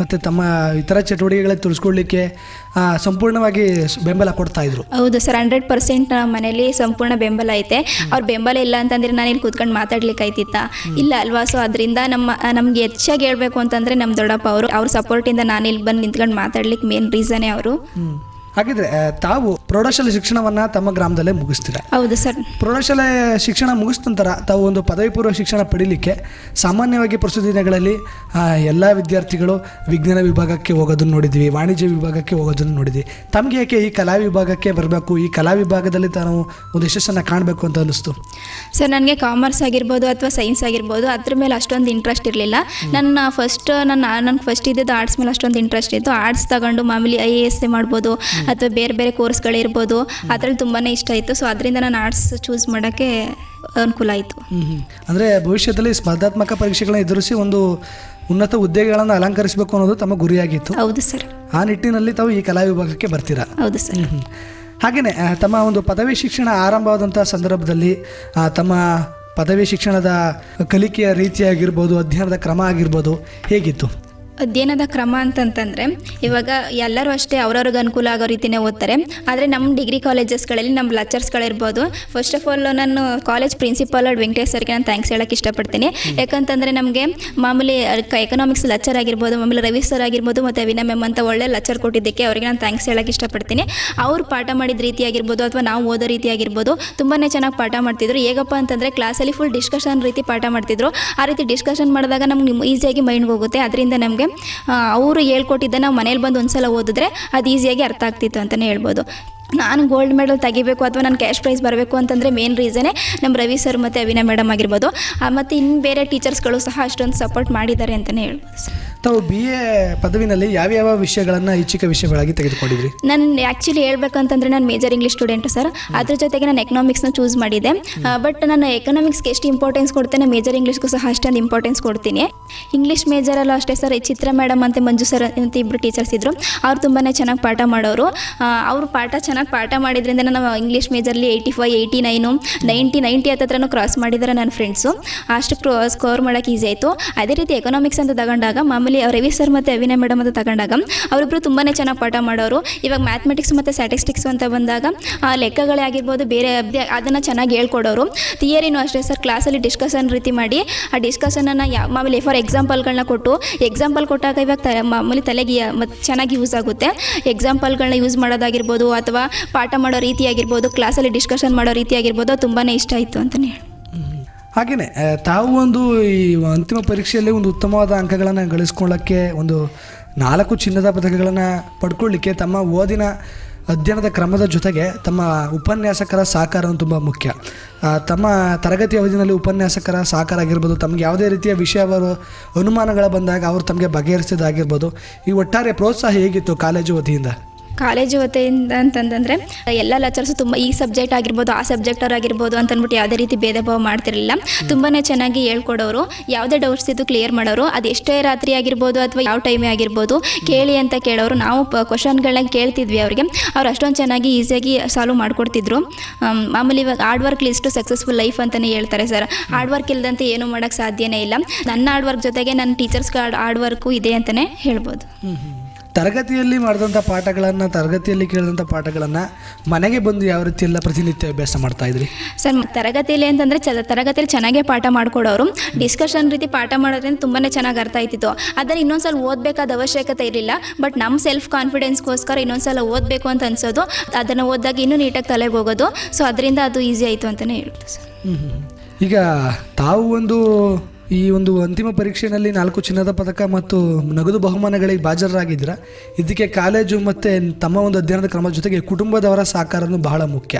ಮತ್ತು ತಮ್ಮ ಇತರ ಚಟುವಟಿಕೆಗಳಲ್ಲಿ ತಿಳಿಸ್ಕೊಡ್ಲಿಕ್ಕೆ ಆ, ಸಂಪೂರ್ಣವಾಗಿ ಬೆಂಬಲ ಕೊಡ್ತಾ ಇದ್ರು. ಹೌದು ಸರ್ ಹಂಡ್ರೆಡ್ ಪರ್ಸೆಂಟ್ ನಮ್ಮ ಮನೇಲಿ ಸಂಪೂರ್ಣ ಬೆಂಬಲ ಐತೆ. ಅವ್ರ ಬೆಂಬಲ ಇಲ್ಲ ಅಂತಂದ್ರೆ ನಾನು ಇಲ್ಲಿ ಕೂತ್ಕೊಂಡು ಮಾತಾಡ್ಲಿಕ್ಕೆ ಆಯ್ತಿತ್ತ? ಇಲ್ಲ ಅಲ್ವಾ? ಸೊ ಅದರಿಂದ ನಮ್ಮ ನಮ್ಗೆ ಹೆಚ್ಚಾಗಿ ಹೇಳಬೇಕು ಅಂತಂದ್ರೆ ನಮ್ಮ ದೊಡ್ಡಪ್ಪ ಅವರು ಅವ್ರ ಸಪೋರ್ಟಿಂದ ನಾನು ಇಲ್ಲಿ ಬಂದು ನಿಂತ್ಕೊಂಡು ಮಾತಾಡ್ಲಿಕ್ಕೆ ಮೇನ್ ರೀಸನೇ ಅವರು. ಹಾಗಿದ್ರೆ ತಾವು ಪ್ರೌಢಶಾಲೆ ಶಿಕ್ಷಣವನ್ನ ತಮ್ಮ ಗ್ರಾಮದಲ್ಲೇ ಮುಗಿಸ್ತೀರಾ? ಹೌದು ಸರ್. ಪ್ರೌಢಶಾಲೆ ಶಿಕ್ಷಣ ಮುಗಿಸಿದ ನಂತರ ತಾವು ಒಂದು ಪದವಿ ಪೂರ್ವ ಶಿಕ್ಷಣ ಪಡೀಲಿಕ್ಕೆ ಸಾಮಾನ್ಯವಾಗಿ ಪ್ರಸ್ತುತ ದಿನಗಳಲ್ಲಿ ಎಲ್ಲ ವಿದ್ಯಾರ್ಥಿಗಳು ವಿಜ್ಞಾನ ವಿಭಾಗಕ್ಕೆ ಹೋಗೋದನ್ನು ನೋಡಿದ್ವಿ ವಾಣಿಜ್ಯ ವಿಭಾಗಕ್ಕೆ ಹೋಗೋದನ್ನು ನೋಡಿದ್ವಿ. ತಮಗೆ ಯಾಕೆ ಈ ಕಲಾ ವಿಭಾಗಕ್ಕೆ ಬರಬೇಕು? ಈ ಕಲಾ ವಿಭಾಗದಲ್ಲಿ ತಾನು ಒಂದು ಯಶಸ್ಸನ್ನು ಕಾಣಬೇಕು ಅಂತ ಅನ್ನಿಸ್ತು. ಸರ್ ನನಗೆ ಕಾಮರ್ಸ್ ಆಗಿರ್ಬೋದು ಅಥವಾ ಸೈನ್ಸ್ ಆಗಿರ್ಬೋದು ಅದ್ರ ಮೇಲೆ ಅಷ್ಟೊಂದು ಇಂಟ್ರೆಸ್ಟ್ ಇರಲಿಲ್ಲ. ನನ್ನ ಫಸ್ಟ್ ನನ್ನ ನನಗೆ ಫಸ್ಟ್ ಇದ್ದಿದ್ದು ಆರ್ಟ್ಸ್ ಮೇಲೆ ಅಷ್ಟೊಂದು ಇಂಟ್ರೆಸ್ಟ್ ಇತ್ತು. ಆರ್ಟ್ಸ್ ತಗೊಂಡು ಮಾಮೂಲಿ ಐ ಎ ಎಸ್ ಮಾಡ್ಬೋದು. ಅಥವಾ ಬೇರೆ ಬೇರೆ ಕೋರ್ಸ್ಗಳಿರ್ಬೋದು ಅದರಲ್ಲಿ ತುಂಬಾ ಇಷ್ಟ ಇತ್ತು. ಸೊ ಅದರಿಂದ ನಾನು ಆರ್ಟ್ಸ್ ಚೂಸ್ ಮಾಡೋಕ್ಕೆ ಅನುಕೂಲ ಆಯಿತು. ಅಂದರೆ ಭವಿಷ್ಯದಲ್ಲಿ ಸ್ಪರ್ಧಾತ್ಮಕ ಪರೀಕ್ಷೆಗಳನ್ನ ಎದುರಿಸಿ ಒಂದು ಉನ್ನತ ಹುದ್ದೆಗಳನ್ನು ಅಲಂಕರಿಸಬೇಕು ಅನ್ನೋದು ತಮ್ಮ ಗುರಿಯಾಗಿತ್ತು. ಹೌದು ಸರ್. ಆ ನಿಟ್ಟಿನಲ್ಲಿ ತಾವು ಈ ಕಲಾ ವಿಭಾಗಕ್ಕೆ ಬರ್ತೀರಾ? ಹೌದು ಸರ್. ಹಾಗೆಯೇ ತಮ್ಮ ಒಂದು ಪದವಿ ಶಿಕ್ಷಣ ಆರಂಭವಾದಂಥ ಸಂದರ್ಭದಲ್ಲಿ ತಮ್ಮ ಪದವಿ ಶಿಕ್ಷಣದ ಕಲಿಕೆಯ ರೀತಿಯಾಗಿರ್ಬೋದು ಅಧ್ಯಯನದ ಕ್ರಮ ಆಗಿರ್ಬೋದು ಹೇಗಿತ್ತು? ಅಧ್ಯಯನದ ಕ್ರಮ ಅಂತಂತಂದರೆ, ಇವಾಗ ಎಲ್ಲರೂ ಅಷ್ಟೇ ಅವ್ರವ್ರಿಗೆ ಅನುಕೂಲ ಆಗೋ ರೀತಿನೇ ಓದ್ತಾರೆ. ಆದರೆ ನಮ್ಮ ಡಿಗ್ರಿ ಕಾಲೇಜಸ್ಗಳಲ್ಲಿ ನಮ್ಮ ಲೆಕ್ಚರ್ಸ್ಗಳಿರ್ಬೋದು ಫಸ್ಟ್ ಆಫ್ ಆಲ್ ನಾನು ಕಾಲೇಜ್ ಪ್ರಿನ್ಸಿಪಾಲ್ ವೆಂಕಟೇಶ್ ಸರ್ಗೆ ನಾನು ಥ್ಯಾಂಕ್ಸ್ ಹೇಳೋಕ್ಕೆ ಇಷ್ಟಪಡ್ತೀನಿ. ಯಾಕಂತಂದರೆ ನಮಗೆ ಮಾಮೂಲಿ ಎಕನಾಮಿಕ್ಸ್ ಲೆಕ್ಚರ್ ಆಗಿರ್ಬೋದು, ಮಾಮೂಲಿ ರವಿ ಸರ್ ಆಗಿರ್ಬೋದು ಮತ್ತು ಅವಿನ ಮ್ಯಾಮ್ ಅಂತ ಒಳ್ಳೆ ಲೆಕ್ಚರ್ ಕೊಟ್ಟಿದ್ದಕ್ಕೆ ಅವರಿಗೆ ನಾನು ಥ್ಯಾಂಕ್ಸ್ ಹೇಳೋಕ್ಕೆ ಇಷ್ಟಪಡ್ತೀನಿ. ಅವ್ರು ಪಾಠ ಮಾಡಿದ ರೀತಿ ಆಗಿರ್ಬೋದು ಅಥವಾ ನಾವು ಓದೋ ರೀತಿ ಆಗಿರ್ಬೋದು ತುಂಬಾ ಚೆನ್ನಾಗಿ ಪಾಠ ಮಾಡ್ತಿದ್ರು. ಹೇಗಪ್ಪ ಅಂತಂದರೆ ಕ್ಲಾಸಲ್ಲಿ ಫುಲ್ ಡಿಸ್ಕಷನ್ ರೀತಿ ಪಾಠ ಮಾಡ್ತಿದ್ರು. ಆ ರೀತಿ ಡಿಸ್ಕಷನ್ ಮಾಡಿದಾಗ ನಮ್ಗೆ ಈಸಿಯಾಗಿ ಮೈಂಡ್ಗೆ ಹೋಗುತ್ತೆ. ಅದರಿಂದ ನಮಗೆ ಅವರು ಹೇಳ್ಕೊಟ್ಟಿದ್ದ ನಾವು ಮನೇಲಿ ಬಂದು ಒಂದ್ಸಲ ಓದಿದ್ರೆ ಅದು ಈಸಿಯಾಗಿ ಅರ್ಥ ಆಗ್ತಿತ್ತು ಅಂತಲೇ ಹೇಳ್ಬೋದು. ನಾನು ಗೋಲ್ಡ್ ಮೆಡಲ್ ತೆಗಿಬೇಕು ಅಥವಾ ನಾನು ಕ್ಯಾಶ್ ಪ್ರೈಸ್ ಬರಬೇಕು ಅಂತಂದರೆ ಮೇನ್ ರೀಸನೇ ನಮ್ಮ ರವಿ ಸರ್ ಮತ್ತು ಅವಿನಾ ಮೇಡಮ್ ಆಗಿರ್ಬೋದು. ಮತ್ತು ಇನ್ನು ಬೇರೆ ಟೀಚರ್ಸ್ಗಳು ಸಹ ಅಷ್ಟೊಂದು ಸಪೋರ್ಟ್ ಮಾಡಿದ್ದಾರೆ ಅಂತಲೇ ಹೇಳ್ಬೋದು ತಾವು ಬಿ ಎ ಪದವಿನಲ್ಲಿ ಯಾವ್ಯಾವ ವಿಷಯಗಳನ್ನು ಐಚ್ಛಿಕ ವಿಷಯಗಳಾಗಿ ತೆಗೆದುಕೊಂಡಿದ್ರಿ? ನಾನು ಆ್ಯಕ್ಚುಲಿ ಹೇಳ್ಬೇಕಂತಂದರೆ ನಾನು ಮೇಜರ್ ಇಂಗ್ಲೀಷ್ ಸ್ಟೂಡೆಂಟು ಸರ್ ಅದ್ರ ಜೊತೆಗೆ ನಾನು ಎಕನಾಮಿಕ್ಸ್ನ ಚೂಸ್ ಮಾಡಿದ್ದೆ ಬಟ್ ನಾನು ಎಕನಾಮಿಕ್ಸ್ಗೆ ಎಷ್ಟು ಇಂಪಾರ್ಟೆನ್ಸ್ ಕೊಡ್ತೇನೆ ಮೇಜರ್ ಇಂಗ್ಲೀಷ್ಗೂ ಸಹ ಅಷ್ಟೊಂದು ಇಂಪಾರ್ಟೆನ್ಸ್ ಕೊಡ್ತೀನಿ. ಇಂಗ್ಲೀಷ್ ಮೇಜರಲ್ಲೂ ಅಷ್ಟೇ ಸರ್ ಚಿತ್ರ ಮೇಡಮ್ ಅಂತ ಮಂಜು ಸರ್ ಅಂತ ಇಬ್ಬರು ಟೀಚರ್ಸ್ ಇದ್ದರು ಅವ್ರು ತುಂಬಾ ಚೆನ್ನಾಗಿ ಪಾಠ ಮಾಡೋರು. ಅವರು ಪಾಠ ಚೆನ್ನಾಗಿ ಪಾಠ ಮಾಡಿದ್ರಿಂದ ನಾನು English majorly eighty five eighty nine ninety ninety ಹತ್ತತ್ರನೂ cross ಮಾಡಿದ್ದಾರೆ ನನ್ನ ಫ್ರೆಂಡ್ಸು ಅಷ್ಟು ಸ್ಕೋರ್ ಮಾಡೋಕ್ಕೆ ಈಸಿ ಆಯಿತು. ಅದೇ ರೀತಿ ಎಕನಾಮಿಕ್ಸ್ ಅಂತ ತಗೊಂಡಾಗ ಮಾಮೂಲಿ ರವಿ ಸರ್ ಮತ್ತು ಅವಿನಯ ಮೇಡಮ್ ಅಂತ ತಗೊಂಡಾಗ ಅವರಿಬ್ಬರು ತುಂಬಾ ಚೆನ್ನಾಗಿ ಪಾಠ ಮಾಡೋರು. ಇವಾಗ ಮ್ಯಾಥಮೆಟಿಕ್ಸ್ ಮತ್ತು ಸ್ಟ್ಯಾಟಿಸ್ಟಿಕ್ಸ್ ಅಂತ ಬಂದಾಗ, ಆ ಲೆಕ್ಕಗಳೇ ಆಗಿರ್ಬೋದು, ಬೇರೆ ಅದನ್ನು ಚೆನ್ನಾಗಿ ಹೇಳ್ಕೊಡೋರು. ಥಿಯರಿನೂ ಅಷ್ಟೇ ಸರ್ ಕ್ಲಾಸಲ್ಲಿ ಡಿಸ್ಕಷನ್ ರೀತಿ ಮಾಡಿ, ಆ ಡಿಸ್ಕಷನನ್ನು ಯಾವ ಮಾಮೂಲಿ ಫಾರ್ ಎಕ್ಸಾಂಪಲ್ಗಳನ್ನ ಕೊಟ್ಟು ಎಕ್ಸಾಂಪಲ್ ಕೊಟ್ಟಾಗ ಇವಾಗ ಮಾಮೂಲಿ ತಲೆಗೆ ಚೆನ್ನಾಗಿ ಯೂಸ್ ಆಗುತ್ತೆ. ಎಕ್ಸಾಂಪಲ್ಗಳನ್ನ ಯೂಸ್ ಮಾಡೋದಾಗಿರ್ಬೋದು ಅಥವಾ ಪಾಠ ಮಾಡೋ ರೀತಿ ಆಗಿರ್ಬೋದು ಕ್ಲಾಸಲ್ಲಿ ಡಿಸ್ಕಷನ್ ಮಾಡೋ ರೀತಿ ಆಗಿರ್ಬೋದು ತುಂಬಾ ಇಷ್ಟ ಆಯಿತು ಅಂತಲೇ ಹೇಳಿ ಹಾಗೆಯೇ ತಾವು ಒಂದು ಈ ಅಂತಿಮ ಪರೀಕ್ಷೆಯಲ್ಲಿ ಒಂದು ಉತ್ತಮವಾದ ಅಂಕಗಳನ್ನು ಗಳಿಸ್ಕೊಳ್ಳೋಕ್ಕೆ ಒಂದು ನಾಲ್ಕು ಚಿನ್ನದ ಪದಕಗಳನ್ನು ಪಡ್ಕೊಳ್ಳಿಕ್ಕೆ ತಮ್ಮ ಓದಿನ ಅಧ್ಯಯನದ ಕ್ರಮದ ಜೊತೆಗೆ ತಮ್ಮ ಉಪನ್ಯಾಸಕರ ಸಹಕಾರ ತುಂಬ ಮುಖ್ಯ. ತಮ್ಮ ತರಗತಿ ಅವಧಿನಲ್ಲಿ ಉಪನ್ಯಾಸಕರ ಸಹಕಾರ ಆಗಿರ್ಬೋದು, ತಮಗೆ ಯಾವುದೇ ರೀತಿಯ ವಿಷಯ ಅನುಮಾನಗಳು ಅನುಮಾನಗಳ ಬಂದಾಗ ಅವರು ತಮಗೆ ಬಗೆಹರಿಸಿದಾಗಿರ್ಬೋದು ಈ ಒಟ್ಟಾರೆ ಪ್ರೋತ್ಸಾಹ ಹೇಗಿತ್ತು ಕಾಲೇಜು ವತಿಯಿಂದ? ಕಾಲೇಜು ವತಿಯಿಂದ ಅಂತಂದರೆ ಎಲ್ಲ ಲೆಕ್ಚರ್ಸು ತುಂಬ ಈ ಸಬ್ಜೆಕ್ಟ್ ಆಗಿರ್ಬೋದು, ಆ ಸಬ್ಜೆಕ್ಟರ್ ಆಗಿರ್ಬೋದು ಅಂತ ಅಂದ್ಬಿಟ್ಟು ಯಾವುದೇ ರೀತಿ ಭೇದ ಭಾವ ಮಾಡ್ತಿರಲಿಲ್ಲ. ತುಂಬಾ ಚೆನ್ನಾಗಿ ಹೇಳ್ಕೊಡೋರು. ಯಾವುದೇ ಡೌಟ್ಸ್ ಇದ್ದು ಕ್ಲಿಯರ್ ಮಾಡೋರು. ಅದು ಎಷ್ಟೇ ರಾತ್ರಿ ಆಗಿರ್ಬೋದು ಅಥವಾ ಯಾವ ಟೈಮೇ ಆಗಿರ್ಬೋದು, ಕೇಳಿ ಅಂತ ಕೇಳೋರು. ನಾವು ಕ್ವಶನ್ಗಳನ್ನ ಕೇಳ್ತಿದ್ವಿ ಅವ್ರಿಗೆ. ಅವ್ರು ಅಷ್ಟೊಂದು ಚೆನ್ನಾಗಿ ಈಸಿಯಾಗಿ ಸಾಲ್ವ್ ಮಾಡಿಕೊಡ್ತಿದ್ರು. ಮಾಮೂಲಿ ಇವಾಗ ಹಾರ್ಡ್ ವರ್ಕ್ ಇಷ್ಟು ಸಕ್ಸಸ್ಫುಲ್ ಲೈಫ್ ಅಂತಲೇ ಹೇಳ್ತಾರೆ ಸರ್. ಹಾರ್ಡ್ ವರ್ಕ್ ಇಲ್ಲದಂತೆ ಏನೂ ಮಾಡೋಕ್ಕೆ ಸಾಧ್ಯನೇ ಇಲ್ಲ. ನನ್ನ ಹಾರ್ಡ್ ವರ್ಕ್ ಜೊತೆಗೆ ನನ್ನ ಟೀಚರ್ಸ್ಗೆ ಹಾರ್ಡ್ ವರ್ಕು ಇದೆ ಅಂತಲೇ ಹೇಳ್ಬೋದು. ತರಗತಿಯಲ್ಲಿ ಮಾಡಿದಂಥ ಪಾಠಗಳನ್ನು ತರಗತಿಯಲ್ಲಿ ಕೇಳಿದಂಥ ಪಾಠಗಳನ್ನು ಮನೆಗೆ ಬಂದು ಯಾವ ರೀತಿ ಎಲ್ಲ ಪ್ರತಿನಿತ್ಯ ಅಭ್ಯಾಸ ಮಾಡ್ತಾ ಇದ್ರಿ? ಸರ್ ತರಗತಿಯಲ್ಲಿ ಅಂತಂದರೆ ಚ ತರಗತಿಯಲ್ಲಿ ಚೆನ್ನಾಗೇ ಪಾಠ ಮಾಡಿಕೊಡೋರು. ಡಿಸ್ಕಷನ್ ರೀತಿ ಪಾಠ ಮಾಡೋದ್ರಿಂದ ತುಂಬಾ ಚೆನ್ನಾಗಿ ಅರ್ಥ ಆಯ್ತಿತ್ತು. ಆದರೆ ಇನ್ನೊಂದ್ಸಲ ಓದಬೇಕಾದ ಅವಶ್ಯಕತೆ ಇರಲಿಲ್ಲ. ಬಟ್ ನಮ್ಮ ಸೆಲ್ಫ್ ಕಾನ್ಫಿಡೆನ್ಸ್ಗೋಸ್ಕರ ಇನ್ನೊಂದ್ಸಲ ಓದಬೇಕು ಅಂತ ಅನ್ಸೋದು. ಅದನ್ನು ಓದಿದಾಗ ಇನ್ನೂ ನೀಟಾಗಿ ತಲೆಗೆ ಹೋಗೋದು. ಸೊ ಅದರಿಂದ ಅದು ಈಸಿ ಆಯಿತು ಅಂತಲೇ ಹೇಳ್ಬೋದು ಸರ್. ಈಗ ತಾವು ಒಂದು ಈ ಒಂದು ಅಂತಿಮ ಪರೀಕ್ಷೆಯಲ್ಲಿ ನಾಲ್ಕು ಚಿನ್ನದ ಪದಕ ಮತ್ತು ನಗದು ಬಹುಮಾನಗಳಿಗೆ ಹಾಜರಾಗಿದ್ದೀರ ಇದಕ್ಕೆ ಕಾಲೇಜು ಮತ್ತು ತಮ್ಮ ಒಂದು ಅಧ್ಯಯನದ ಕ್ರಮದ ಜೊತೆಗೆ ಕುಟುಂಬದವರ ಸಹಕಾರನೂ ಬಹಳ ಮುಖ್ಯ.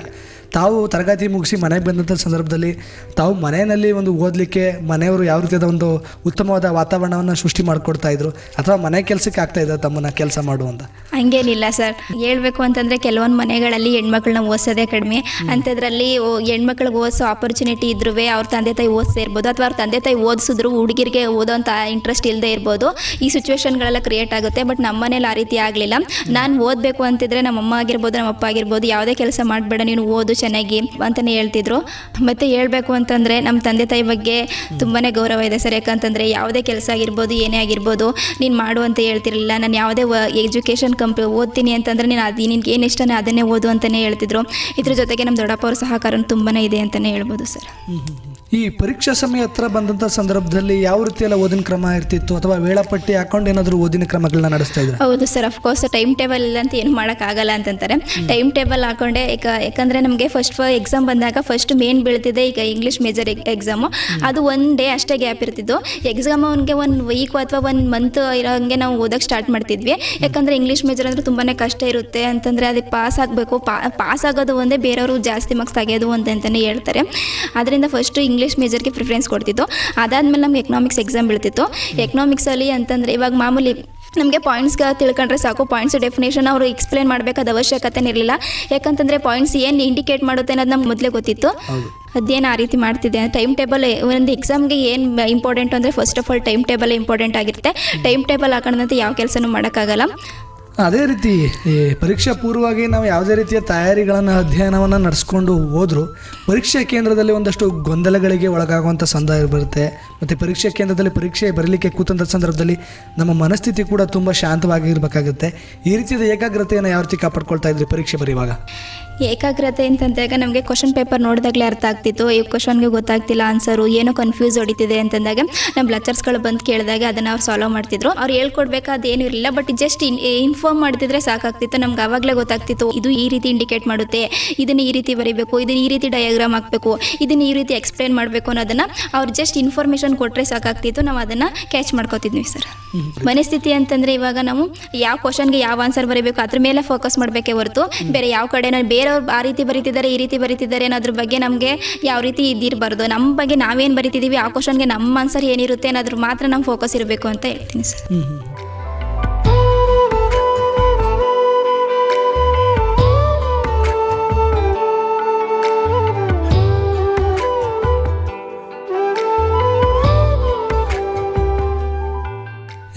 ತಾವು ತರಗತಿ ಮುಗಿಸಿ ಮನೆಗೆ ಬಂದಂಥ ಸಂದರ್ಭದಲ್ಲಿ ತಾವು ಮನೆಯಲ್ಲಿ ಒಂದು ಓದಲಿಕ್ಕೆ ಮನೆಯವರು ಯಾವ ರೀತಿಯಾದ ಒಂದು ಉತ್ತಮವಾದ ವಾತಾವರಣವನ್ನು ಸೃಷ್ಟಿ ಮಾಡಿಕೊಡ್ತಾ ಇದ್ರು? ಅಥವಾ ಮನೆ ಕೆಲಸಕ್ಕೆ ಆಗ್ತಾ ಇದ್ದಾರೆ ತಮ್ಮನ್ನ ಕೆಲಸ ಮಾಡುವಂತ ಹಂಗೇನಿಲ್ಲ ಸರ್. ಹೇಳಬೇಕು ಅಂತಂದರೆ ಕೆಲವೊಂದು ಮನೆಗಳಲ್ಲಿ ಹೆಣ್ಮಕ್ಳನ್ನ ಓದಿಸೋದೇ ಕಡಿಮೆ. ಅಂಥದ್ರಲ್ಲಿ ಹೆಣ್ಮಕ್ಳಿಗೆ ಓದಿಸೋ ಆಪರ್ಚುನಿಟಿ ಇದ್ರೂ ಅವ್ರ ತಂದೆ ತಾಯಿ ಓದಿಸೇ ಇರ್ಬೋದು ಅಥವಾ ಅವ್ರ ತಂದೆ ತಾಯಿ ಓದಿಸಿದ್ರು ಹುಡುಗಿರಿಗೆ ಓದೋಂಥ ಇಂಟ್ರೆಸ್ಟ್ ಇಲ್ಲದೆ ಇರ್ಬೋದು ಈ ಸಿಚುವೇಶನ್ಗಳೆಲ್ಲ ಕ್ರಿಯೇಟ್ ಆಗುತ್ತೆ. ಬಟ್ ನಮ್ಮ ಮನೇಲಿ ಆ ರೀತಿ ಆಗಲಿಲ್ಲ. ನಾನು ಓದಬೇಕು ಅಂತಿದ್ರೆ ನಮ್ಮ ಅಮ್ಮ ಆಗಿರ್ಬೋದು ನಮ್ಮ ಅಪ್ಪ ಆಗಿರ್ಬೋದು ಯಾವುದೇ ಕೆಲಸ ಮಾಡಬೇಡ ನೀನು ಓದು ಚೆನ್ನಾಗಿ ಅಂತಲೇ ಹೇಳ್ತಿದ್ರು. ಮತ್ತು ಹೇಳಬೇಕು ಅಂತಂದರೆ ನಮ್ಮ ತಂದೆ ತಾಯಿ ಬಗ್ಗೆ ತುಂಬಾ ಗೌರವ ಇದೆ ಸರ್. ಯಾಕಂತಂದರೆ ಯಾವುದೇ ಕೆಲಸ ಆಗಿರ್ಬೋದು, ಏನೇ ಆಗಿರ್ಬೋದು, ನೀನು ಮಾಡು ಅಂತ ಹೇಳ್ತಿರಲಿಲ್ಲ. ನಾನು ಯಾವುದೇ ಎಜುಕೇಷನ್ ಕಂಪ್ ಓದ್ತೀನಿ ಅಂತಂದರೆ ನೀನು ಅದು, ನಿನ್ಗೆ ಏನು ಇಷ್ಟನೇ ಅದನ್ನೇ ಓದು ಅಂತಲೇ ಹೇಳ್ತಿದ್ರು. ಇದ್ರ ಜೊತೆಗೆ ನಮ್ಮ ದೊಡ್ಡಪ್ಪ ಅವ್ರ ಸಹಕಾರ ತುಂಬಾ ಇದೆ ಅಂತಲೇ ಹೇಳ್ಬೋದು ಸರ್. ಈ ಪರೀಕ್ಷಾ ಸಮಯ ಹತ್ರ ಬಂದಂಥ ಸಂದರ್ಭದಲ್ಲಿ ಯಾವ ರೀತಿಯೆಲ್ಲ ಓದಿನ ಕ್ರಮ ಇರ್ತಿತ್ತು? ಅಥವಾ ವೇಳಾಪಟ್ಟಿ ಹಾಕೊಂಡು ಏನಾದರೂ ಓದಿನ ಕ್ರಮಗಳನ್ನ ನಡೆಸ್ತಾ ಇದ್ರು? ಹೌದು ಸರ್ ಅಫ್ಕೋರ್ಸ್ ಟೈಮ್ ಟೇಬಲ್ ಇಲ್ಲ ಅಂತ ಏನು ಮಾಡೋಕ್ಕಾಗಲ್ಲ ಅಂತಂತಾರೆ. ಟೈಮ್ ಟೇಬಲ್ ಹಾಕೊಂಡೆ ಈಗ ಯಾಕಂದರೆ ನಮಗೆ ಫಸ್ಟ್ ಎಕ್ಸಾಮ್ ಬಂದಾಗ ಫಸ್ಟ್ ಮೇನ್ ಬೀಳ್ತಿದೆ ಈಗ ಇಂಗ್ಲೀಷ್ ಮೇಜರ್ ಎಕ್ಸಾಮು ಅದು ಒನ್ ಡೇ ಅಷ್ಟೇ ಗ್ಯಾಪ್ ಇರ್ತಿದ್ದು ಎಕ್ಸಾಮ್ ಅವನಿಗೆ ಒನ್ ವೀಕ್ ಅಥವಾ ಒನ್ ಮಂತ್ ಇರೋ ಹಂಗೆ ನಾವು ಓದೋಕ್ಕೆ ಸ್ಟಾರ್ಟ್ ಮಾಡ್ತಿದ್ವಿ. ಯಾಕಂದರೆ ಇಂಗ್ಲೀಷ್ ಮೇಜರ್ ಅಂದರೆ ತುಂಬಾ ಕಷ್ಟ ಇರುತ್ತೆ. ಅಂತಂದರೆ ಅದಕ್ಕೆ ಪಾಸ್ ಆಗಬೇಕು. ಪಾಸ್ ಆಗೋದು ಒಂದೇ ಬೇರೆಯವರು ಜಾಸ್ತಿ ಮಾರ್ಕ್ಸ್ ತೆಗೆಯೋದು ಅಂತ ಅಂತಲೇ ಹೇಳ್ತಾರೆ. ಅದರಿಂದ ಫಸ್ಟು ಇಂಗ್ಲೀಷ್ ಮೇಜರ್ಗೆ ಪ್ರಿಫರೆನ್ಸ್ ಕೊಡ್ತಿತ್ತು. ಅದಾದ್ಮೇಲೆ ನಮ್ಗೆ ಎಕನಾಮಿಕ್ಸ್ ಎಕ್ಸಾಮ್ ಬೀಳ್ತಿತ್ತು. ಎಕನಾಮಿಕ್ಸಲ್ಲಿ ಅಂತಂದರೆ ಇವಾಗ ಮಾಮೂಲಿ ನಮಗೆ ಪಾಯಿಂಟ್ಸ್ಗೆ ತಿಳ್ಕೊಂಡ್ರೆ ಸಾಕು. ಪಾಯಿಂಟ್ಸ್ ಡೆಫಿನೇಷನ್ ಅವರು ಎಕ್ಸ್ಪ್ಲೇನ್ ಮಾಡಬೇಕಾದ ಅವಶ್ಯಕತೆ ಇರಲಿಲ್ಲ. ಯಾಕಂತಂದರೆ ಪಾಯಿಂಟ್ಸ್ ಏನು ಇಂಡಿಕೇಟ್ ಮಾಡುತ್ತೆ ಅನ್ನೋದು ನಮ್ಗೆ ಮೊದಲೇ ಗೊತ್ತಿತ್ತು. ಅದೇನು ಆ ರೀತಿ ಮಾಡ್ತಿದ್ದೆ? ಟೈಮ್ ಟೇಬಲ್ ಒಂದು ಎಕ್ಸಾಮ್ಗೆ ಏನು ಇಂಪಾರ್ಟೆಂಟ್ ಅಂದರೆ first of all time table important ಆಗಿರುತ್ತೆ. ಟೈಮ್ ಟೇಬಲ್ ಹಾಕೊಂಡಂತೆ ಯಾವ ಕೆಲಸನೂ ಮಾಡೋಕ್ಕಾಗಲ್ಲ. ಅದೇ ರೀತಿ ಈ ಪರೀಕ್ಷಾ ಪೂರ್ವವಾಗಿ ನಾವು ಯಾವುದೇ ರೀತಿಯ ತಯಾರಿಗಳನ್ನು, ಅಧ್ಯಯನವನ್ನು ನಡೆಸ್ಕೊಂಡು ಹೋದರೂ, ಪರೀಕ್ಷಾ ಕೇಂದ್ರದಲ್ಲಿ ಒಂದಷ್ಟು ಗೊಂದಲಗಳಿಗೆ ಒಳಗಾಗುವಂಥ ಸಂದರ್ಭ ಬರುತ್ತೆ. ಮತ್ತು ಪರೀಕ್ಷಾ ಕೇಂದ್ರದಲ್ಲಿ ಪರೀಕ್ಷೆ ಬರಲಿಕ್ಕೆ ಕೂತಂಥ ಸಂದರ್ಭದಲ್ಲಿ ನಮ್ಮ ಮನಸ್ಥಿತಿ ಕೂಡ ತುಂಬ ಶಾಂತವಾಗಿರಬೇಕಾಗುತ್ತೆ ಈ ರೀತಿಯಾದ ಏಕಾಗ್ರತೆಯನ್ನು ಯಾವ ರೀತಿ ಕಾಪಾಡ್ಕೊಳ್ತಾ ಇದ್ರಿ ಪರೀಕ್ಷೆ ಬರೆಯುವಾಗ? ಏಕಾಗ್ರತೆ ಅಂತಂದಾಗ ನಮಗೆ ಕ್ವಶನ್ ಪೇಪರ್ ನೋಡಿದಾಗಲೇ ಅರ್ಥ ಆಗ್ತಿತ್ತು. ಈ ಕ್ವಶನ್ಗೆ ಗೊತ್ತಾಗ್ತಿಲ್ಲ ಆನ್ಸರು ಏನೋ ಕನ್ಫ್ಯೂಸ್ ಹೊಡಿತಿದೆ ಅಂತಂದಾಗ ನಮ್ಮ ಲೆಕ್ಚರ್ಸ್ಗಳು ಬಂದು ಕೇಳಿದಾಗ ಅದನ್ನು ಅವ್ರು ಸಾಲ್ವ್ ಮಾಡ್ತಿದ್ರು. ಅವ್ರು ಹೇಳ್ಕೊಡ್ಬೇಕಾದ ಏನೂ ಇರಲಿಲ್ಲ ಬಟ್ ಜಸ್ಟ್ ಇನ್ ಇನ್ಫಾರ್ಮ್ ಮಾಡ್ತಿದ್ರೆ ಸಾಕಾಗ್ತಿತ್ತು. ನಮ್ಗೆ ಆವಾಗಲೇ ಗೊತ್ತಾಗ್ತಿತ್ತು, ಇದು ಈ ರೀತಿ ಇಂಡಿಕೇಟ್ ಮಾಡುತ್ತೆ, ಇದನ್ನು ಈ ರೀತಿ ಬರೀಬೇಕು, ಇದನ್ನು ಈ ರೀತಿ ಡಯಾಗ್ರಾಮ್ ಹಾಕಬೇಕು, ಇದನ್ನು ಈ ರೀತಿ ಎಕ್ಸ್ಪ್ಲೇನ್ ಮಾಡಬೇಕು ಅನ್ನೋದನ್ನು ಅವ್ರು ಜಸ್ಟ್ ಇನ್ಫಾರ್ಮೇಷನ್ ಕೊಟ್ಟರೆ ಸಾಕಾಗ್ತಿತ್ತು. ನಾವು ಅದನ್ನು ಕ್ಯಾಚ್ ಮಾಡ್ಕೋತಿದ್ವಿ ಸರ್ ಮನಸ್ಥಿತಿ ಅಂತಂದರೆ ಇವಾಗ ನಾವು ಯಾವ ಕ್ವಶನ್ಗೆ ಯಾವ ಆನ್ಸರ್ ಬರೀಬೇಕು, ಅದ್ರ ಮೇಲೆ ಫೋಕಸ್ ಮಾಡಬೇಕೇ ಹೊರತು, ಬೇರೆ ಯಾವ ಕಡೆ ಬೇರೆಯವ್ರು ಆ ರೀತಿ ಬರೀತಿದ್ದಾರೆ, ಈ ರೀತಿ ಬರೀತಿದ್ದಾರೆ ಅನ್ನೋದ್ರ ಬಗ್ಗೆ ನಮಗೆ ಯಾವ ರೀತಿ ಇದ್ದಿರಬಾರ್ದು ನಮ್ಮ ಬಗ್ಗೆ ನಾವೇನು ಬರಿತಿದ್ದೀವಿ ಆ ಕ್ವಶನ್ಗೆ ನಮ್ಮ ಆನ್ಸರ್ ಏನಿರುತ್ತೆ ಅನ್ನೋದ್ರ ಮಾತ್ರ ನಮ್ಮ ಫೋಕಸ್ ಇರಬೇಕು ಅಂತ ಹೇಳ್ತೀನಿ ಸರ್.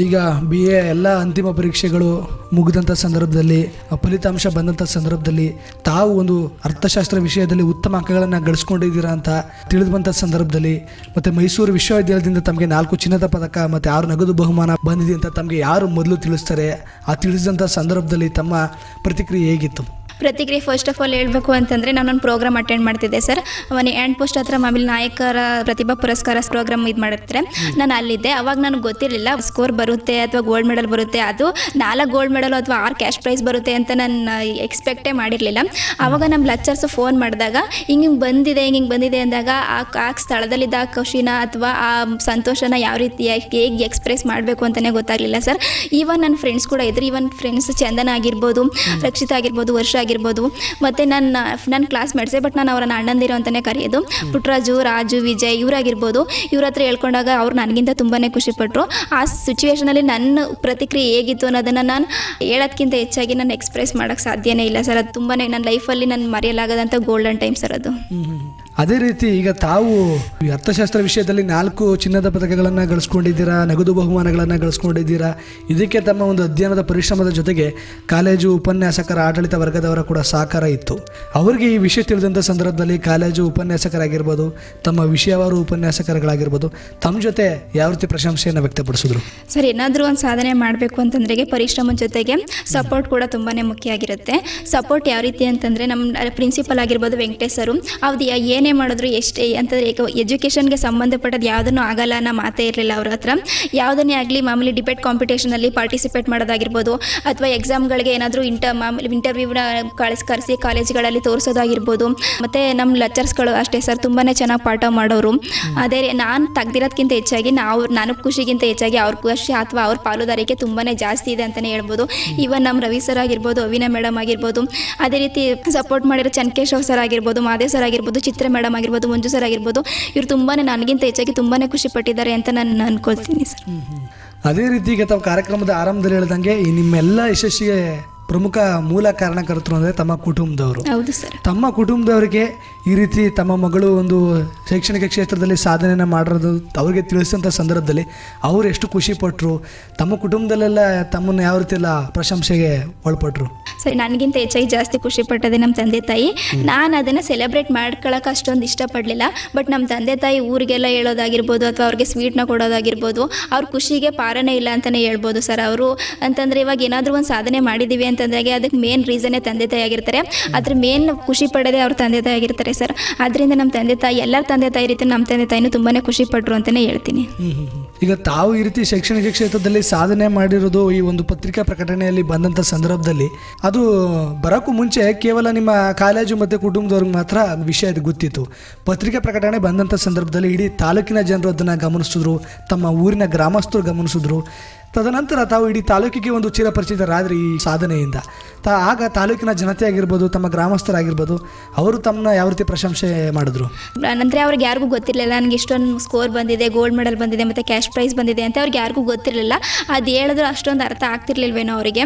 ಈಗ ಬಿ ಎ ಎಲ್ಲ ಅಂತಿಮ ಪರೀಕ್ಷೆಗಳು ಮುಗಿದಂಥ ಸಂದರ್ಭದಲ್ಲಿ ಫಲಿತಾಂಶ ಬಂದಂಥ ಸಂದರ್ಭದಲ್ಲಿ ತಾವು ಒಂದು ಅರ್ಥಶಾಸ್ತ್ರ ವಿಷಯದಲ್ಲಿ ಉತ್ತಮ ಅಂಕಗಳನ್ನು ಗಳಿಸ್ಕೊಂಡಿದ್ದೀರಾ ಅಂತ ತಿಳಿದು ಬಂಥ ಸಂದರ್ಭದಲ್ಲಿ, ಮತ್ತು ಮೈಸೂರು ವಿಶ್ವವಿದ್ಯಾಲಯದಿಂದ ತಮಗೆ ನಾಲ್ಕು ಚಿನ್ನದ ಪದಕ, ಮತ್ತು ಆರು ನಗದು ಬಹುಮಾನ ಬಂದಿದೆ ಅಂತ ತಮಗೆ ಯಾರು ಮೊದಲು ತಿಳಿಸ್ತಾರೆ, ಆ ತಿಳಿಸಿದಂಥ ಸಂದರ್ಭದಲ್ಲಿ ತಮ್ಮ ಪ್ರತಿಕ್ರಿಯೆ ಹೇಗಿತ್ತು? ಪ್ರತಿಕ್ರಿಯೆ ಫಸ್ಟ್ ಆಫ್ ಆಲ್ ಹೇಳಬೇಕು ಅಂತಂದರೆ ನಾನೊಂದು ಪ್ರೋಗ್ರಾಮ್ ಅಟೆಂಡ್ ಮಾಡ್ತಿದ್ದೆ ಸರ್ ಮನೆ ಆ್ಯಂಡ್ ಪೋಸ್ಟ್ ಹತ್ರ ಮಾಮೂಲಿ ನಾಯಕರ ಪ್ರತಿಭಾ ಪುರಸ್ಕಾರ ಪ್ರೋಗ್ರಾಮ್ ಇದು ಮಾಡಿರ್ತಾರೆ ನಾನು ಅಲ್ಲಿದ್ದೆ. ಅವಾಗ ನನಗೆ ಗೊತ್ತಿರಲಿಲ್ಲ ಸ್ಕೋರ್ ಬರುತ್ತೆ ಅಥವಾ ಗೋಲ್ಡ್ ಮೆಡಲ್ ಬರುತ್ತೆ, ಅದು ನಾಲ್ಕು ಗೋಲ್ಡ್ ಮೆಡಲ್ ಅಥವಾ ಆರು ಕ್ಯಾಶ್ ಪ್ರೈಸ್ ಬರುತ್ತೆ ಅಂತ ನಾನು ಎಕ್ಸ್ಪೆಕ್ಟೇ ಮಾಡಿರಲಿಲ್ಲ. ಆವಾಗ ನಮ್ಮ ಲೆಕ್ಚರ್ಸ್ ಫೋನ್ ಮಾಡಿದಾಗ, ಹಿಂಗೆ ಹಿಂಗೆ ಬಂದಿದೆ, ಹಿಂಗೆ ಹಿಂಗೆ ಬಂದಿದೆ ಅಂದಾಗ ಆ ಆ ಸ್ಥಳದಲ್ಲಿದ್ದ ಆ ಖುಷಿನ ಅಥವಾ ಆ ಸಂತೋಷನ ಯಾವ ರೀತಿ ಹೇಗೆ ಎಕ್ಸ್ಪ್ರೆಸ್ ಮಾಡಬೇಕು ಅಂತಲೇ ಗೊತ್ತಾಗಲಿಲ್ಲ ಸರ್ ಈವನ್ ನನ್ನ ಫ್ರೆಂಡ್ಸ್ ಕೂಡ ಇದ್ರು. ಈವನ್ ಫ್ರೆಂಡ್ಸ್ ಚಂದನ ಆಗಿರ್ಬೋದು, ರಕ್ಷಿತ ಆಗಿರ್ಬೋದು, ವರ್ಷ ಆಗಿರ್ಬೋದು ಮತ್ತು ನನ್ನ ನನ್ನ ಕ್ಲಾಸ್ಮೇಟ್ಸೆ ಬಟ್ ನಾನು ಅವರನ್ನ ಅಣ್ಣಂದಿರು ಅಂತಲೇ ಕರೆಯೋದು. ಪುಟ್ರಾಜು, ರಾಜು, ವಿಜಯ್ ಇವರಾಗಿರ್ಬೋದು. ಇವ್ರ ಹತ್ರ ಹೇಳ್ಕೊಂಡಾಗ ಅವ್ರು ನನಗಿಂತ ತುಂಬಾ ಖುಷಿಪಟ್ಟರು ಆ ಸಿಚುವೇಶನಲ್ಲಿ ನನ್ನ ಪ್ರತಿಕ್ರಿಯೆ ಹೇಗಿತ್ತು ಅನ್ನೋದನ್ನು ನಾನು ಹೇಳೋದ್ಕಿಂತ ಹೆಚ್ಚಾಗಿ ನಾನು ಎಕ್ಸ್ಪ್ರೆಸ್ ಮಾಡೋಕ್ಕೆ ಸಾಧ್ಯನೇ ಇಲ್ಲ ಸರ್. ಅದು ತುಂಬಾ ನನ್ನ ಲೈಫಲ್ಲಿ ನಾನು ಮರೆಯಲಾಗದಂಥ ಗೋಲ್ಡನ್ ಟೈಮ್ ಸರ್ ಅದು. ಅದೇ ರೀತಿ ಈಗ ತಾವು ಅರ್ಥಶಾಸ್ತ್ರ ವಿಷಯದಲ್ಲಿ ನಾಲ್ಕು ಚಿನ್ನದ ಪದಕಗಳನ್ನು ಗಳಿಸ್ಕೊಂಡಿದ್ದೀರಾ, ನಗದು ಬಹುಮಾನಗಳನ್ನು ಗಳಿಸ್ಕೊಂಡಿದ್ದೀರಾ, ಇದಕ್ಕೆ ತಮ್ಮ ಒಂದು ಅಧ್ಯಯನದ ಪರಿಶ್ರಮದ ಜೊತೆಗೆ ಕಾಲೇಜು ಉಪನ್ಯಾಸಕರ ಆಡಳಿತ ವರ್ಗದವರ ಕೂಡ ಸಹಕಾರ ಇತ್ತು. ಅವರಿಗೆ ಈ ವಿಷಯ ತಿಳಿದಂಥ ಸಂದರ್ಭದಲ್ಲಿ ಕಾಲೇಜು ಉಪನ್ಯಾಸಕರಾಗಿರ್ಬೋದು, ತಮ್ಮ ವಿಷಯವಾರು ಉಪನ್ಯಾಸಕರುಗಳಾಗಿರ್ಬೋದು, ತಮ್ಮ ಜೊತೆ ಯಾವ ರೀತಿ ಪ್ರಶಂಸೆಯನ್ನು ವ್ಯಕ್ತಪಡಿಸಿದ್ರು? ಸರ್, ಏನಾದರೂ ಒಂದು ಸಾಧನೆ ಮಾಡಬೇಕು ಅಂತಂದ್ರೆ ಪರಿಶ್ರಮದ ಜೊತೆಗೆ ಸಪೋರ್ಟ್ ಕೂಡ ತುಂಬಾ ಮುಖ್ಯ ಆಗಿರುತ್ತೆ. ಸಪೋರ್ಟ್ ಯಾವ ರೀತಿ ಅಂತಂದರೆ ನಮ್ಮ ಪ್ರಿನ್ಸಿಪಲ್ ಆಗಿರ್ಬೋದು ವೆಂಕಟೇಶ್ ಸರು ಏನು ಏನೇ ಮಾಡಿದ್ರು ಎಷ್ಟೇ ಅಂತಂದರೆ ಎಜುಕೇಷನ್ಗೆ ಸಂಬಂಧಪಟ್ಟದ್ದು ಯಾವುದನ್ನು ಆಗಲ್ಲ ಅನ್ನೋ ಮಾತೇ ಇರಲಿಲ್ಲ ಅವ್ರ ಹತ್ರ. ಯಾವುದನ್ನೇ ಆಗಲಿ ಮಾಮೂಲಿ ಡಿಬೇಟ್ ಕಾಂಪಿಟೇಷನಲ್ಲಿ ಪಾರ್ಟಿಸಿಪೇಟ್ ಮಾಡೋದಾಗಿರ್ಬೋದು ಅಥವಾ ಎಕ್ಸಾಮ್ಗಳಿಗೆ ಏನಾದರೂ ಇಂಟ ಮಾಮೂಲಿ ಇಂಟರ್ವ್ಯೂನ ಕಳಿಸ್ ಕರೆಸಿ ಕಾಲೇಜ್ಗಳಲ್ಲಿ ತೋರಿಸೋದಾಗಿರ್ಬೋದು. ಮತ್ತು ನಮ್ಮ ಲೆಕ್ಚರ್ಸ್ಗಳು ಅಷ್ಟೇ ಸರ್ ತುಂಬಾ ಚೆನ್ನಾಗಿ ಪಾಠ ಮಾಡೋರು. ಅದೇ ನಾನು ತೆಗ್ದಿರೋದಕ್ಕಿಂತ ಹೆಚ್ಚಾಗಿ ನಾವು ನಾನು ಖುಷಿಗಿಂತ ಹೆಚ್ಚಾಗಿ ಅವ್ರ ಖುಷಿ ಅಥವಾ ಅವ್ರ ಪಾಲುದಾರಿಕೆ ತುಂಬಾ ಜಾಸ್ತಿ ಇದೆ ಅಂತಲೇ ಹೇಳ್ಬೋದು. ಇವನ್ ನಮ್ಮ ರವಿ ಸರ್ ಆಗಿರ್ಬೋದು ಅವಿನಾ ಮೇಡಮ್ ಆಗಿರ್ಬೋದು. ಅದೇ ರೀತಿ ಸಪೋರ್ಟ್ ಮಾಡಿರೋ ಚನ್ಕೇಶವ್ ಸರ್ ಆಗಿರ್ಬೋದು, ಮಾದೇವ್ ಸರ್ ಆಗಿರ್ಬೋದು, ಚಿತ್ರ ಮೇಡಮ್ ಆಗಿರ್ಬೋದು ಮಂಜು ಸರ್ ಆಗಿರ್ಬೋದು ಇವ್ರು ತುಂಬಾ ನನಗಿಂತ ಹೆಚ್ಚಾಗಿ ತುಂಬಾ ಖುಷಿ ಪಟ್ಟಿದ್ದಾರೆ ಅಂತ ನಾನು ಅನ್ಕೊಳ್ತೀನಿ ಸರ್. ಅದೇ ರೀತಿ ಈಗ ತಾವು ಕಾರ್ಯಕ್ರಮದ ಆರಂಭದಲ್ಲಿ ಹೇಳ್ದಂಗೆ ಈ ನಿಮ್ಮೆಲ್ಲ ಯಶಸ್ಸಿಗೆ ಪ್ರಮುಖ ಮೂಲ ಕಾರಣಕರ್ತರು ಅಂದರೆ ತಮ್ಮ ಕುಟುಂಬದವರು. ಹೌದು ಸರ್. ತಮ್ಮ ಕುಟುಂಬದವರಿಗೆ ಈ ರೀತಿ ತಮ್ಮ ಮಗಳು ಒಂದು ಶೈಕ್ಷಣಿಕ ಕ್ಷೇತ್ರದಲ್ಲಿ ಸಾಧನೆಯನ್ನು ಮಾಡಿರೋದು ಅವ್ರಿಗೆ ತಿಳಿಸಿದಂಥ ಸಂದರ್ಭದಲ್ಲಿ ಅವರು ಎಷ್ಟು ಖುಷಿ ಪಟ್ಟರು ತಮ್ಮ ಕುಟುಂಬದಲ್ಲೆಲ್ಲ ತಮ್ಮನ್ನು ಯಾವ ರೀತಿ ಎಲ್ಲ ಪ್ರಶಂಸೆಗೆ ಒಳಪಟ್ಟರು ಸರಿ ನನಗಿಂತ ಹೆಚ್ಚಾಗಿ ಜಾಸ್ತಿ ಖುಷಿ ಪಟ್ಟದೆ ನಮ್ಮ ತಂದೆ ತಾಯಿ. ನಾನು ಅದನ್ನು ಸೆಲೆಬ್ರೇಟ್ ಮಾಡ್ಕೊಳ್ಳೋಕೆ ಅಷ್ಟೊಂದು ಇಷ್ಟಪಡಲಿಲ್ಲ ಬಟ್ ನಮ್ಮ ತಂದೆ ತಾಯಿ ಊರಿಗೆಲ್ಲ ಹೇಳೋದಾಗಿರ್ಬೋದು ಅಥವಾ ಅವ್ರಿಗೆ ಸ್ವೀಟ್ನ ಕೊಡೋದಾಗಿರ್ಬೋದು ಅವ್ರ ಖುಷಿಗೆ ಪಾರನೇ ಇಲ್ಲ ಅಂತಲೇ ಹೇಳ್ಬೋದು ಸರ್ ಅವರು. ಅಂತಂದರೆ ಇವಾಗ ಏನಾದರೂ ಒಂದು ಸಾಧನೆ ಮಾಡಿದ್ದೀವಿ ಅಂತಂದಾಗ ಅದಕ್ಕೆ ಮೇನ್ ರೀಸನ್ನೇ ತಂದೆ ತಾಯಿ ಆಗಿರ್ತಾರೆ. ಅದ್ರ ಮೇನ್ ಖುಷಿ ಪಡೋದೇ ಅವ್ರ ತಂದೆ ತಾಯಿ ಆಗಿರ್ತಾರೆ ಸರ್. ಅದರಿಂದ ನಮ್ಮ ತಂದೆ ತಾಯಿ, ಎಲ್ಲರ ತಂದೆ ತಾಯಿ ರೀತಿ ನಮ್ಮ ತಂದೆ ತಾಯಿನೂ ತುಂಬಾನೇ ಖುಷಿ ಪಟ್ಟರು ಅಂತಲೇ ಹೇಳ್ತೀನಿ. ಈಗ ತಾವು ಈ ರೀತಿ ಶೈಕ್ಷಣಿಕ ಕ್ಷೇತ್ರದಲ್ಲಿ ಸಾಧನೆ ಮಾಡಿರೋದು ಈ ಒಂದು ಪತ್ರಿಕಾ ಪ್ರಕಟಣೆಯಲ್ಲಿ ಬಂದಂಥ ಸಂದರ್ಭದಲ್ಲಿ, ಅದು ಬರೋಕ್ಕೂ ಮುಂಚೆ ಕೇವಲ ನಿಮ್ಮ ಕಾಲೇಜು ಮತ್ತು ಕುಟುಂಬದವ್ರಿಗೆ ಮಾತ್ರ ವಿಷಯ ಅದು ಗೊತ್ತಿತ್ತು. ಪತ್ರಿಕಾ ಪ್ರಕಟಣೆ ಬಂದಂಥ ಸಂದರ್ಭದಲ್ಲಿ ಇಡೀ ತಾಲೂಕಿನ ಜನರು ಅದನ್ನು ಗಮನಿಸಿದ್ರು, ತಮ್ಮ ಊರಿನ ಗ್ರಾಮಸ್ಥರು ಗಮನಿಸಿದ್ರು. ತದನಂತರ ತಾವು ಇಡೀ ತಾಲೂಕಿಗೆ ಒಂದು ಚಿರಪರಿಚಿತರಾದ್ರಿ ಈ ಸಾಧನೆಯಿಂದ. ತಾ, ಆಗ ತಾಲೂಕಿನ ಜನತೆ ಆಗಿರ್ಬೋದು, ತಮ್ಮ ಗ್ರಾಮಸ್ಥರಾಗಿರ್ಬೋದು, ಅವರು ತಮ್ಮನ್ನ ಯಾವ ರೀತಿ ಪ್ರಶಂಸೆ ಮಾಡಿದ್ರು? ನಂತರ ಅವ್ರಿಗೆ ಯಾರಿಗೂ ಗೊತ್ತಿರಲಿಲ್ಲ. ನನಗೆ ಇಷ್ಟೊಂದು ಸ್ಕೋರ್ ಬಂದಿದೆ ಗೋಲ್ಡ್ ಮೆಡಲ್ ಬಂದಿದೆ, ಮತ್ತು ಕ್ಯಾಶ್ ಪ್ರೈಸ್ ಬಂದಿದೆ ಅಂತ ಅವ್ರಿಗೆ ಯಾರಿಗೂ ಗೊತ್ತಿರಲಿಲ್ಲ. ಅದು ಹೇಳಿದ್ರು ಅಷ್ಟೊಂದು ಅರ್ಥ ಆಗ್ತಿರ್ಲಿಲ್ವೇನೋ ಅವರಿಗೆ.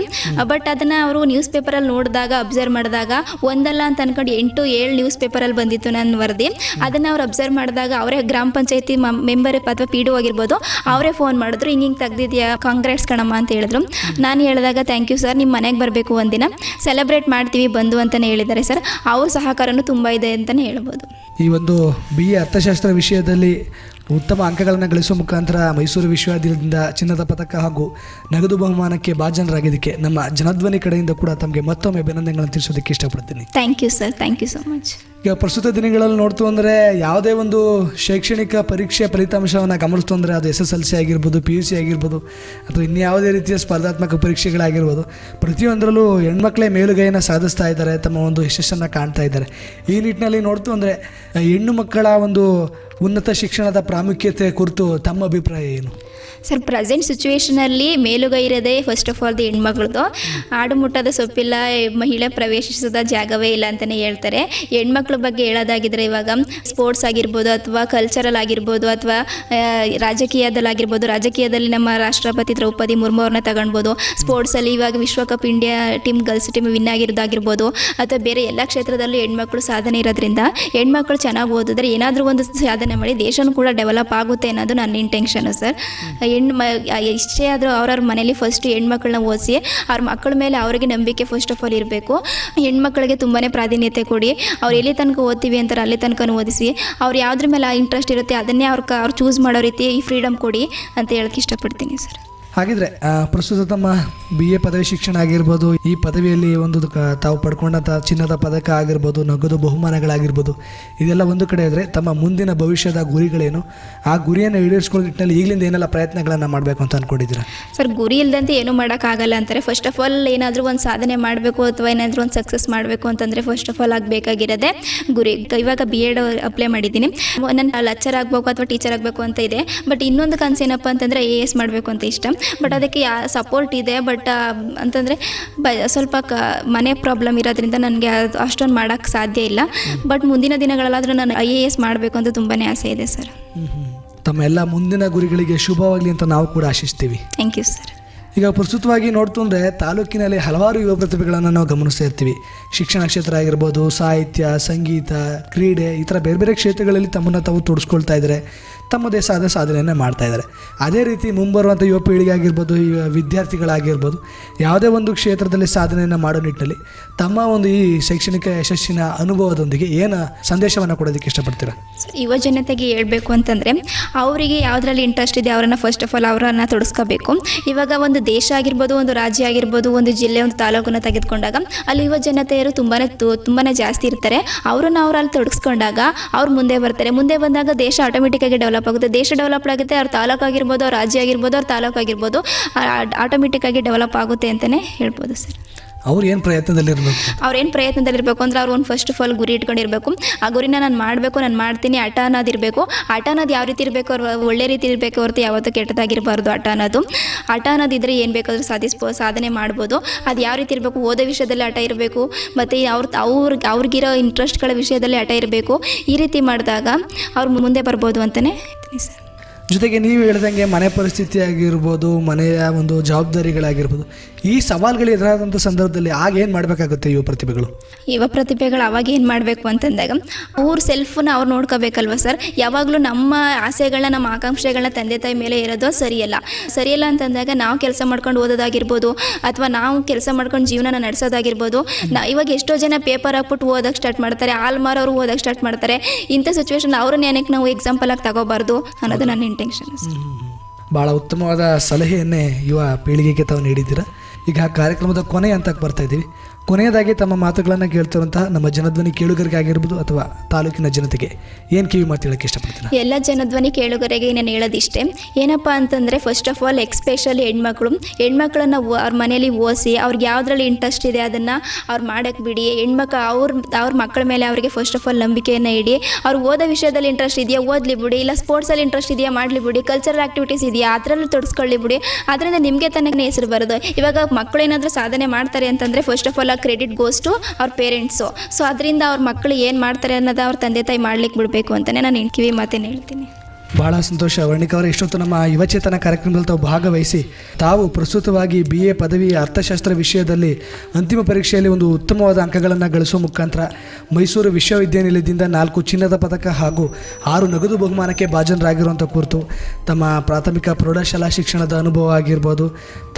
ಬಟ್ ಅದನ್ನು ಅವರು ನ್ಯೂಸ್ ಪೇಪರಲ್ಲಿ ನೋಡಿದಾಗ ಅಬ್ಸರ್ವ್ ಮಾಡಿದಾಗ ಒಂದಲ್ಲ ಅಂತ ಅನ್ಕೊಂಡು ಎಂಟು ಏಳು ನ್ಯೂಸ್ ಪೇಪರಲ್ಲಿ ಬಂದಿತ್ತು ನನ್ನ ವರದಿ. ಅದನ್ನು ಅವ್ರು ಅಬ್ಸರ್ವ್ ಮಾಡಿದಾಗ ಅವರೇ ಗ್ರಾಮ ಪಂಚಾಯತಿ ಮೆಂಬರ್ ಅಥವಾ ಪಿ ಡಿ ಆಗಿರ್ಬೋದು ಅವರೇ ಫೋನ್ ಮಾಡಿದ್ರು ಹಿಂಗೆ ಹಿಂಗೆ ತೆಗ್ದಿದ್ಯಾ? ಕಾಂಗ್ರೆಸ್ ಕಣಮ್ಮ ಅಂತ ಹೇಳಿದ್ರು. ನಾನು ಹೇಳಿದಾಗ ಥ್ಯಾಂಕ್ ಯು ಸರ್ ನಿಮ್ಮ ಮನೆಗೆ ಬರಬೇಕು ಒಂದಿನ. ಸೆಲೆಬ್ರೇಟ್ ಮಾಡ್ತೀವಿ ಬಂದು ಅಂತಲೇ ಹೇಳಿದ್ದಾರೆ ಸರ್ ಅವ್ರ ಸಹಕಾರನೂ ತುಂಬ ಇದೆ ಅಂತಲೇ ಹೇಳ್ಬೋದು. ಈ ಒಂದು ಬಿ ಎ ಅರ್ಥಶಾಸ್ತ್ರ ವಿಷಯದಲ್ಲಿ ಉತ್ತಮ ಅಂಕಗಳನ್ನು ಗಳಿಸುವ ಮುಖಾಂತರ ಮೈಸೂರು ವಿಶ್ವವಿದ್ಯಾಲಯದಿಂದ ಚಿನ್ನದ ಪದಕ ಹಾಗೂ ನಗದು ಬಹುಮಾನಕ್ಕೆ ಭಾಜನರಾಗಿದ್ದಕ್ಕೆ ನಮ್ಮ ಜನಧ್ವನಿ ಕಡೆಯಿಂದ ಕೂಡ ತಮಗೆ ಮತ್ತೊಮ್ಮೆ ಅಭಿನಂದನೆಗಳನ್ನು ತಿಳಿಸೋದಕ್ಕೆ ಇಷ್ಟಪಡ್ತೀನಿ. Thank you sir thank you so much ಈಗ ಪ್ರಸ್ತುತ ದಿನಗಳಲ್ಲಿ ನೋಡ್ತು ಅಂದರೆ ಯಾವುದೇ ಒಂದು ಶೈಕ್ಷಣಿಕ ಪರೀಕ್ಷೆ ಫಲಿತಾಂಶವನ್ನು ಗಮನಿಸ್ತು ಅಂದರೆ ಅದು ಎಸ್ ಎಸ್ ಎಲ್ ಸಿ ಆಗಿರ್ಬೋದು ಪಿ ಯು ಸಿ ಆಗಿರ್ಬೋದು ಅಥವಾ ಇನ್ಯಾವುದೇ ರೀತಿಯ ಸ್ಪರ್ಧಾತ್ಮಕ ಪರೀಕ್ಷೆಗಳಾಗಿರ್ಬೋದು ಪ್ರತಿಯೊಂದರಲ್ಲೂ ಹೆಣ್ಮಕ್ಳೇ ಮೇಲುಗೈಯನ್ನು ಸಾಧಿಸ್ತಾ ಇದ್ದಾರೆ ತಮ್ಮ ಒಂದು ಯಶಸ್ಸನ್ನು ಕಾಣ್ತಾ ಇದ್ದಾರೆ. ಈ ನಿಟ್ಟಿನಲ್ಲಿ ನೋಡ್ತು ಅಂದರೆ ಹೆಣ್ಣು ಮಕ್ಕಳ ಒಂದು ಉನ್ನತ ಶಿಕ್ಷಣದ ಪ್ರಾಮುಖ್ಯತೆ ಕುರಿತು ತಮ್ಮ ಅಭಿಪ್ರಾಯ ಏನು? ಸರ್ ಪ್ರೆಸೆಂಟ್ ಸಿಚುವೇಶನಲ್ಲಿ ಮೇಲುಗೈ ಇರೋದೇ ಫಸ್ಟ್ ಆಫ್ ಆಲ್ ದಿ ಹೆಣ್ಮಗಳದು ಆಡು ಮುಟ್ಟದ ಸೊಪ್ಪಿಲ್ಲ, ಮಹಿಳೆ ಪ್ರವೇಶಿಸದ ಜಾಗವೇ ಇಲ್ಲ ಅಂತಲೇ ಹೇಳ್ತಾರೆ. ಹೆಣ್ಮಕ್ಳ ಬಗ್ಗೆ ಹೇಳೋದಾಗಿದ್ರೆ ಇವಾಗ ಸ್ಪೋರ್ಟ್ಸ್ ಆಗಿರ್ಬೋದು ಅಥವಾ ಕಲ್ಚರಲ್ ಆಗಿರ್ಬೋದು ಅಥವಾ ರಾಜಕೀಯದಲ್ಲಾಗಿರ್ಬೋದು, ರಾಜಕೀಯದಲ್ಲಿ ನಮ್ಮ ರಾಷ್ಟ್ರಪತಿ ದ್ರೌಪದಿ ಮುರ್ಮು ಅವ್ರನ್ನ ತಗೊಳ್ಬೋದು ಸ್ಪೋರ್ಟ್ಸಲ್ಲಿ ಇವಾಗ ವಿಶ್ವಕಪ್ India team girls team win ಆಗಿರೋದಾಗಿರ್ಬೋದು. ಅಥವಾ ಬೇರೆ ಎಲ್ಲ ಕ್ಷೇತ್ರದಲ್ಲೂ ಹೆಣ್ಮಕ್ಳು ಸಾಧನೆ ಇರೋದ್ರಿಂದ ಹೆಣ್ಮಕ್ಳು ಚೆನ್ನಾಗಿ ಓದಿದ್ರೆ ಏನಾದರೂ ಒಂದು ಸಾಧನೆ ಮಾಡಿ ದೇಶನೂ ಕೂಡ ಡೆವಲಪ್ ಆಗುತ್ತೆ ಅನ್ನೋದು ನನ್ನ ಇಂಟೆನ್ಷನು ಸರ್. ಹೆಣ್ಣು ಮ ಎಷ್ಟೇ ಆದರೂ ಅವ್ರವ್ರ ಮನೇಲಿ ಫಸ್ಟ್ ಹೆಣ್ಮಕ್ಳನ್ನ ಓದಿಸಿ, ಅವ್ರ ಮಕ್ಕಳ ಮೇಲೆ ಅವರಿಗೆ ನಂಬಿಕೆ ಫಸ್ಟ್ ಆಫ್ ಆಲ್ ಇರಬೇಕು. ಹೆಣ್ಮಕ್ಳಿಗೆ ತುಂಬಾ ಪ್ರಾಧಾನ್ಯತೆ ಕೊಡಿ. ಅವ್ರು ಎಲ್ಲಿ ತನಕ ಓದ್ತೀವಿ ಅಂತಾರೆ ಅಲ್ಲಿ ತನಕ ಓದಿಸಿ. ಅವ್ರು ಯಾವುದ್ರ ಮೇಲೆ ಇಂಟ್ರೆಸ್ಟ್ ಇರುತ್ತೆ ಅದನ್ನೇ ಅವ್ರ ಅವ್ರು ಚೂಸ್ ಮಾಡೋ ರೀತಿ ಈ ಫ್ರೀಡಮ್ ಕೊಡಿ ಅಂತ ಹೇಳಕ್ಕೆ ಇಷ್ಟಪಡ್ತೀನಿ ಸರ್. ಹಾಗಿದ್ರೆ ಪ್ರಸ್ತುತ ತಮ್ಮ ಬಿ ಎ ಪದವಿ ಶಿಕ್ಷಣ ಆಗಿರ್ಬೋದು, ಈ ಪದವಿಯಲ್ಲಿ ಒಂದು ತಾವು ಪಡ್ಕೊಂಡಂಥ ಚಿನ್ನದ ಪದಕ ಆಗಿರ್ಬೋದು, ನಗದು ಬಹುಮಾನಗಳಾಗಿರ್ಬೋದು, ಇದೆಲ್ಲ ಒಂದು ಕಡೆ ಇದ್ದರೆ ತಮ್ಮ ಮುಂದಿನ ಭವಿಷ್ಯದ ಗುರಿಗಳೇನು? ಆ ಗುರಿಯನ್ನು ಈಡೇರಿಸ್ಕೊಳ್ಳೋ ನಿಟ್ಟಿನಲ್ಲಿ ಈಗಲಿಂದ ಏನೆಲ್ಲ ಪ್ರಯತ್ನಗಳನ್ನು ಮಾಡಬೇಕು ಅಂತ ಅಂದ್ಕೊಂಡಿದ್ದೀರಾ ಸರ್, ಗುರಿ ಇಲ್ಲದಂತೆ ಏನೂ ಮಾಡೋಕ್ಕಾಗಲ್ಲ ಅಂತಾರೆ. ಫಸ್ಟ್ ಆಫ್ ಆಲ್ ಏನಾದರೂ ಒಂದು ಸಾಧನೆ ಮಾಡಬೇಕು ಅಥವಾ ಏನಾದರೂ ಒಂದು ಸಕ್ಸಸ್ ಮಾಡಬೇಕು ಅಂತಂದರೆ ಫಸ್ಟ್ ಆಫ್ ಆಲ್ ಆಗಬೇಕಾಗಿರೋದೆ ಗುರಿ. ಇವಾಗ ಬಿ ಎಡ್ ಅಪ್ಲೈ ಮಾಡಿದ್ದೀನಿ. ನನ್ನ ಲಚ್ಚರ್ ಆಗಬೇಕು ಅಥವಾ ಟೀಚರ್ ಆಗಬೇಕು ಅಂತ ಇದೆ. ಬಟ್ ಇನ್ನೊಂದು ಕನಸು ಏನಪ್ಪ ಅಂತಂದರೆ ಎ ಎಸ್ ಮಾಡಬೇಕು ಅಂತ ಇಷ್ಟ. ಬಟ್ ಅದಕ್ಕೆ ಯಾ ಸಪೋರ್ಟ್ ಇದೆ. ಬಟ್ ಅಂತಂದರೆ ಬ ಸ್ವಲ್ಪ ಕ ಮನೆ ಪ್ರಾಬ್ಲಮ್ ಇರೋದ್ರಿಂದ ನನಗೆ ಅದು ಅಷ್ಟೊಂದು ಮಾಡೋಕ್ಕೆ ಸಾಧ್ಯ ಇಲ್ಲ. ಬಟ್ ಮುಂದಿನ ದಿನಗಳಲ್ಲಾದರೂ ನಾನು ಐ ಎ ಎಸ್ ಮಾಡಬೇಕು ಅಂತ ತುಂಬಾ ಆಸೆ ಇದೆ ಸರ್. ತಮ್ಮ ಎಲ್ಲ ಮುಂದಿನ ಗುರಿಗಳಿಗೆ ಶುಭವಾಗಲಿ ಅಂತ ನಾವು ಕೂಡ ಆಶಿಸ್ತೀವಿ. ಥ್ಯಾಂಕ್ ಯು ಸರ್ ಈಗ ಪ್ರಸ್ತುತವಾಗಿ ನೋಡ್ತು ಅಂದರೆ ತಾಲೂಕಿನಲ್ಲಿ ಹಲವಾರು ಯುವ ಪ್ರತಿಭೆಗಳನ್ನು ನಾವು ಗಮನಿಸ್ತಾ ಇರ್ತೀವಿ. ಶಿಕ್ಷಣ ಕ್ಷೇತ್ರ ಆಗಿರ್ಬೋದು ಸಾಹಿತ್ಯ ಸಂಗೀತ ಕ್ರೀಡೆ ಈ ಥರ ಬೇರೆ ಬೇರೆ ಕ್ಷೇತ್ರಗಳಲ್ಲಿ ತಮ್ಮನ್ನು ತಾವು ತೊಡಸ್ಕೊಳ್ತಾ ಇದ್ದಾರೆ ತಮ್ಮದೇ ಸಾದ ಸಾಧನೆಯನ್ನು ಮಾಡ್ತಾ ಇದ್ದಾರೆ. ಅದೇ ರೀತಿ ಮುಂಬರುವಂಥ ಯುವ ಪೀಳಿಗೆ ಆಗಿರ್ಬೋದು ಯುವ ವಿದ್ಯಾರ್ಥಿಗಳಾಗಿರ್ಬೋದು, ಯಾವುದೇ ಒಂದು ಕ್ಷೇತ್ರದಲ್ಲಿ ಸಾಧನೆಯನ್ನು ಮಾಡೋ ನಿಟ್ಟಿನಲ್ಲಿ ತಮ್ಮ ಒಂದು ಈ ಶೈಕ್ಷಣಿಕ ಯಶಸ್ಸಿನ ಅನುಭವದೊಂದಿಗೆ ಏನು ಸಂದೇಶವನ್ನು ಕೊಡೋದಕ್ಕೆ ಇಷ್ಟಪಡ್ತೀರಾ? ಯುವ ಜನತೆಗೆ ಹೇಳಬೇಕು ಅಂತಂದರೆ, ಅವರಿಗೆ ಯಾವುದರಲ್ಲಿ ಇಂಟ್ರೆಸ್ಟ್ ಇದೆ ಅವರನ್ನು ಫಸ್ಟ್ ಆಫ್ ಆಲ್ ಅವರನ್ನು ತೊಡಸ್ಕೋಬೇಕು. ಇವಾಗ ಒಂದು ದೇಶ ಆಗಿರ್ಬೋದು, ಒಂದು ರಾಜ್ಯ ಆಗಿರ್ಬೋದು, ಒಂದು ಜಿಲ್ಲೆ, ಒಂದು ತಾಲೂಕನ್ನು ತೆಗೆದುಕೊಂಡಾಗ ಅಲ್ಲಿ ಯುವ ಜನತೆಯರು ತುಂಬಾ ತುಂಬಾ ಜಾಸ್ತಿ ಇರ್ತಾರೆ. ಅವರನ್ನು ಅವ್ರು ಅಲ್ಲಿ ತೊಡಗಿಸ್ಕೊಂಡಾಗ ಅವ್ರು ಮುಂದೆ ಬರ್ತಾರೆ. ಮುಂದೆ ಬಂದಾಗ ದೇಶ ಆಟೋಮೆಟಿಕ್ಕಾಗಿ ಡೆವಲಪ್ ಆಗುತ್ತೆ. ದೇಶ ಡೆವಲಪ್ ಆಗುತ್ತೆ, ಅವ್ರ ತಾಲೂಕು ಆಗಿರ್ಬೋದು, ಅವ್ರ ರಾಜ್ಯ ಆಗಿರ್ಬೋದು, ಅವ್ರ ತಾಲೂಕು ಆಗಿರ್ಬೋದು ಆಟೋಮೆಟಿಕ್ಕಾಗಿ ಡೆವಲಪ್ ಆಗುತ್ತೆ ಅಂತಲೇ ಹೇಳ್ಬೋದು ಸರ್. ಅವ್ರು ಏನು ಪ್ರಯತ್ನದಲ್ಲಿರಬೇಕು? ಅವ್ರೇನು ಪ್ರಯತ್ನದಲ್ಲಿರಬೇಕು ಅಂದ್ರೆ ಅವ್ರು ಒಂದು ಫಸ್ಟ್ ಆಫ್ ಆಲ್ ಗುರಿ ಇಟ್ಕೊಂಡಿರಬೇಕು. ಆ ಗುರಿನ ನಾನು ಮಾಡಬೇಕು ನಾನು ಮಾಡ್ತೀನಿ ಹಠ ಅನ್ನೋದಿರಬೇಕು ಹಠ ಅನ್ನೋದು ಯಾವ ರೀತಿ ಇರಬೇಕು ಅವ್ರು ಒಳ್ಳೆ ರೀತಿ ಇರಬೇಕು ಹೊರತು ಯಾವತ್ತೂ ಕೆಟ್ಟದಾಗಿರಬಾರ್ದು ಹಠ ಅನ್ನೋದು. ಹಠ ಅನ್ನೋದಿದ್ರೆ ಏನು ಬೇಕಾದರೂ ಸಾಧಿಸ್ಬೋ ಸಾಧನೆ ಮಾಡ್ಬೋದು. ಅದು ಯಾವ ರೀತಿ ಇರಬೇಕು ಓದೋ ವಿಷಯದಲ್ಲಿ ಹಠ ಇರಬೇಕು ಮತ್ತು ಅವ್ರ ಅವ್ರಿಗೆ ಅವ್ರಿಗಿರೋ ಇಂಟ್ರೆಸ್ಟ್ಗಳ ವಿಷಯದಲ್ಲಿ ಹಠ ಇರಬೇಕು. ಈ ರೀತಿ ಮಾಡಿದಾಗ ಅವ್ರು ಮುಂದೆ ಬರ್ಬೋದು ಅಂತಲೇ ಹೇಳ್ತೀನಿ ಸರ್. ಜೊತೆಗೆ ನೀವು ಹೇಳ್ದಂಗೆ ಮನೆ ಪರಿಸ್ಥಿತಿ ಆಗಿರ್ಬೋದು ಮನೆಯ ಒಂದು ಜವಾಬ್ದಾರಿಗಳಾಗಿರ್ಬೋದು. ಈ ಸವಾಲುಗಳು ಎದುರಾದಂಥ ಸಂದರ್ಭದಲ್ಲಿ ಆಗ ಏನು ಮಾಡಬೇಕಾಗುತ್ತೆ ಯುವ ಪ್ರತಿಭೆಗಳು? ಯುವ ಪ್ರತಿಭೆಗಳು ಅವಾಗ ಏನು ಮಾಡಬೇಕು ಅಂತಂದಾಗ ಅವ್ರ ಸೆಲ್ಫನ್ನ ಅವ್ರು ನೋಡ್ಕೋಬೇಕಲ್ವ ಸರ್? ಯಾವಾಗಲೂ ನಮ್ಮ ಆಸೆಗಳನ್ನ ನಮ್ಮ ಆಕಾಂಕ್ಷೆಗಳನ್ನ ತಂದೆ ತಾಯಿ ಮೇಲೆ ಇರೋದು ಸರಿಯಲ್ಲ. ಸರಿಯಲ್ಲ ಅಂತಂದಾಗ ನಾವು ಕೆಲಸ ಮಾಡ್ಕೊಂಡು ಓದೋದಾಗಿರ್ಬೋದು ಅಥವಾ ನಾವು ಕೆಲಸ ಮಾಡ್ಕೊಂಡು ಜೀವನನ ನಡೆಸೋದಾಗಿರ್ಬೋದು ನಾ ಇವಾಗ ಎಷ್ಟೋ ಜನ ಪೇಪರ್ ಹಾಕ್ಬಿಟ್ಟು ಓದೋಕ್ಕೆ ಸ್ಟಾರ್ಟ್ ಮಾಡ್ತಾರೆ ಆಲ್ಮಾರ್ ಅವರು ಓದೋಕ್ಕೆ ಸ್ಟಾರ್ಟ್ ಮಾಡ್ತಾರೆ. ಇಂಥ ಸಿಚುವೇಶನ್ ಅವ್ರನ್ನ ಏನಕ್ಕೆ ನಾವು ಎಕ್ಸಾಂಪಲ್ ಆಗಿ ತಗೋಬಾರ್ದು ಅನ್ನೋದು ನನ್ನ ಇಂಟೆನ್ಷನ್ ಭಾಳ ಉತ್ತಮವಾದ ಸಲಹೆಯನ್ನೇ ಯುವ ಪೀಳಿಗೆಗೆ ತಾವು ನೀಡಿದ್ದೀರಾ? ಈಗ ಕಾರ್ಯಕ್ರಮದ ಕೊನೆ ಹಂತಕ್ಕೆ ಬರ್ತಾ ಇದ್ದೀವಿ. ಕೊನೆಯದಾಗಿ ತಮ್ಮ ಮಾತುಗಳನ್ನು ಕೇಳ್ತಿರುವಂತಹ ನಮ್ಮ ಜನಧ್ವನಿ ಕೇಳುಗರಿಗೆ ಆಗಿರ್ಬೋದು ಅಥವಾ ತಾಲೂಕಿನ ಜನತೆಗೆ ಏನು ಕಿವಿ ಮಾತು ಹೇಳಕ್ಕೆ ಇಷ್ಟಪಡ್ತೀನಿ ಎಲ್ಲ ಜನಧ್ವನಿ ಕೇಳುಗರಿಗೆ ನಾನು ಹೇಳೋದಿಷ್ಟೇ, ಏನಪ್ಪ ಅಂತಂದರೆ ಫಸ್ಟ್ ಆಫ್ ಆಲ್ ಎಕ್ಸ್ಪೆಷಲಿ ಹೆಣ್ಮಕ್ಳು, ಹೆಣ್ಮಕ್ಳನ್ನು ಅವ್ರ ಮನೇಲಿ ಓದಿಸಿ ಅವ್ರಿಗೆ ಯಾವುದ್ರಲ್ಲಿ ಇಂಟ್ರೆಸ್ಟ್ ಇದೆ ಅದನ್ನು ಅವ್ರು ಮಾಡೋಕ್ಕೆ ಬಿಡಿ ಹೆಣ್ಮಕ್ಳು ಅವ್ರ ಅವ್ರ ಮಕ್ಕಳ ಮೇಲೆ ಅವರಿಗೆ ಫಸ್ಟ್ ಆಫ್ ಆಲ್ ನಂಬಿಕೆಯನ್ನು ಇಡಿ, ಅವ್ರು ಓದೋ ವಿಷಯದಲ್ಲಿ ಇಂಟ್ರೆಸ್ಟ್ ಇದೆಯಾ, ಓದಲಿ ಬಿಡಿ, ಇಲ್ಲ ಸ್ಪೋರ್ಟ್ಸಲ್ಲಿ ಇಂಟ್ರೆಸ್ಟ್ ಇದೆಯಾ, ಮಾಡಲಿ ಬಿಡಿ ಕಲ್ಚರಲ್ ಆ್ಯಕ್ಟಿವಿಟೀಸ್ ಇದೆಯಾ, ಅದರಲ್ಲೂ ತೊಡಸ್ಕೊಳ್ಳಿ ಬಿಡಿ. ಅದರಿಂದ ನಿಮಗೆ ತನಕ ಹೆಸರು ಬರೋದು. ಇವಾಗ ಮಕ್ಕಳು ಏನಾದರೂ ಸಾಧನೆ ಮಾಡ್ತಾರೆ ಅಂತಂದರೆ first of all credit goes to ಅವ್ರ ಪೇರೆಂಟ್ಸು ಸೊ ಅದರಿಂದ ಅವ್ರ ಮಕ್ಕಳು ಏನು ಮಾಡ್ತಾರೆ ಅನ್ನೋದು ಅವ್ರ ತಂದೆ ತಾಯಿ ಮಾಡ್ಲಿಕ್ಕೆ ಬಿಡಬೇಕು ಅಂತಲೇ ನಾನು ಕಿವಿ ಮಾತೇನು ಹೇಳ್ತೀನಿ. ಬಹಳ ಸಂತೋಷ. ವರ್ಣಿಕ ಅವರ, ಇಷ್ಟೊತ್ತು ನಮ್ಮ ಯುವಚೇತನ ಕಾರ್ಯಕ್ರಮದಲ್ಲಿ ತಾವು ಭಾಗವಹಿಸಿ, ತಾವು ಪ್ರಸ್ತುತವಾಗಿ ಬಿ ಎ ಪದವಿ ಅರ್ಥಶಾಸ್ತ್ರ ವಿಷಯದಲ್ಲಿ ಅಂತಿಮ ಪರೀಕ್ಷೆಯಲ್ಲಿ ಒಂದು ಉತ್ತಮವಾದ ಅಂಕಗಳನ್ನು ಗಳಿಸುವ ಮುಖಾಂತರ ಮೈಸೂರು ವಿಶ್ವವಿದ್ಯಾನಿಲಯದಿಂದ ನಾಲ್ಕು ಚಿನ್ನದ ಪದಕ ಹಾಗೂ ಆರು ನಗದು ಬಹುಮಾನಕ್ಕೆ ಭಾಜನರಾಗಿರುವಂಥ ಕುರಿತು ತಮ್ಮ ಪ್ರಾಥಮಿಕ ಪ್ರೌಢಶಾಲಾ ಶಿಕ್ಷಣದ ಅನುಭವ ಆಗಿರ್ಬೋದು,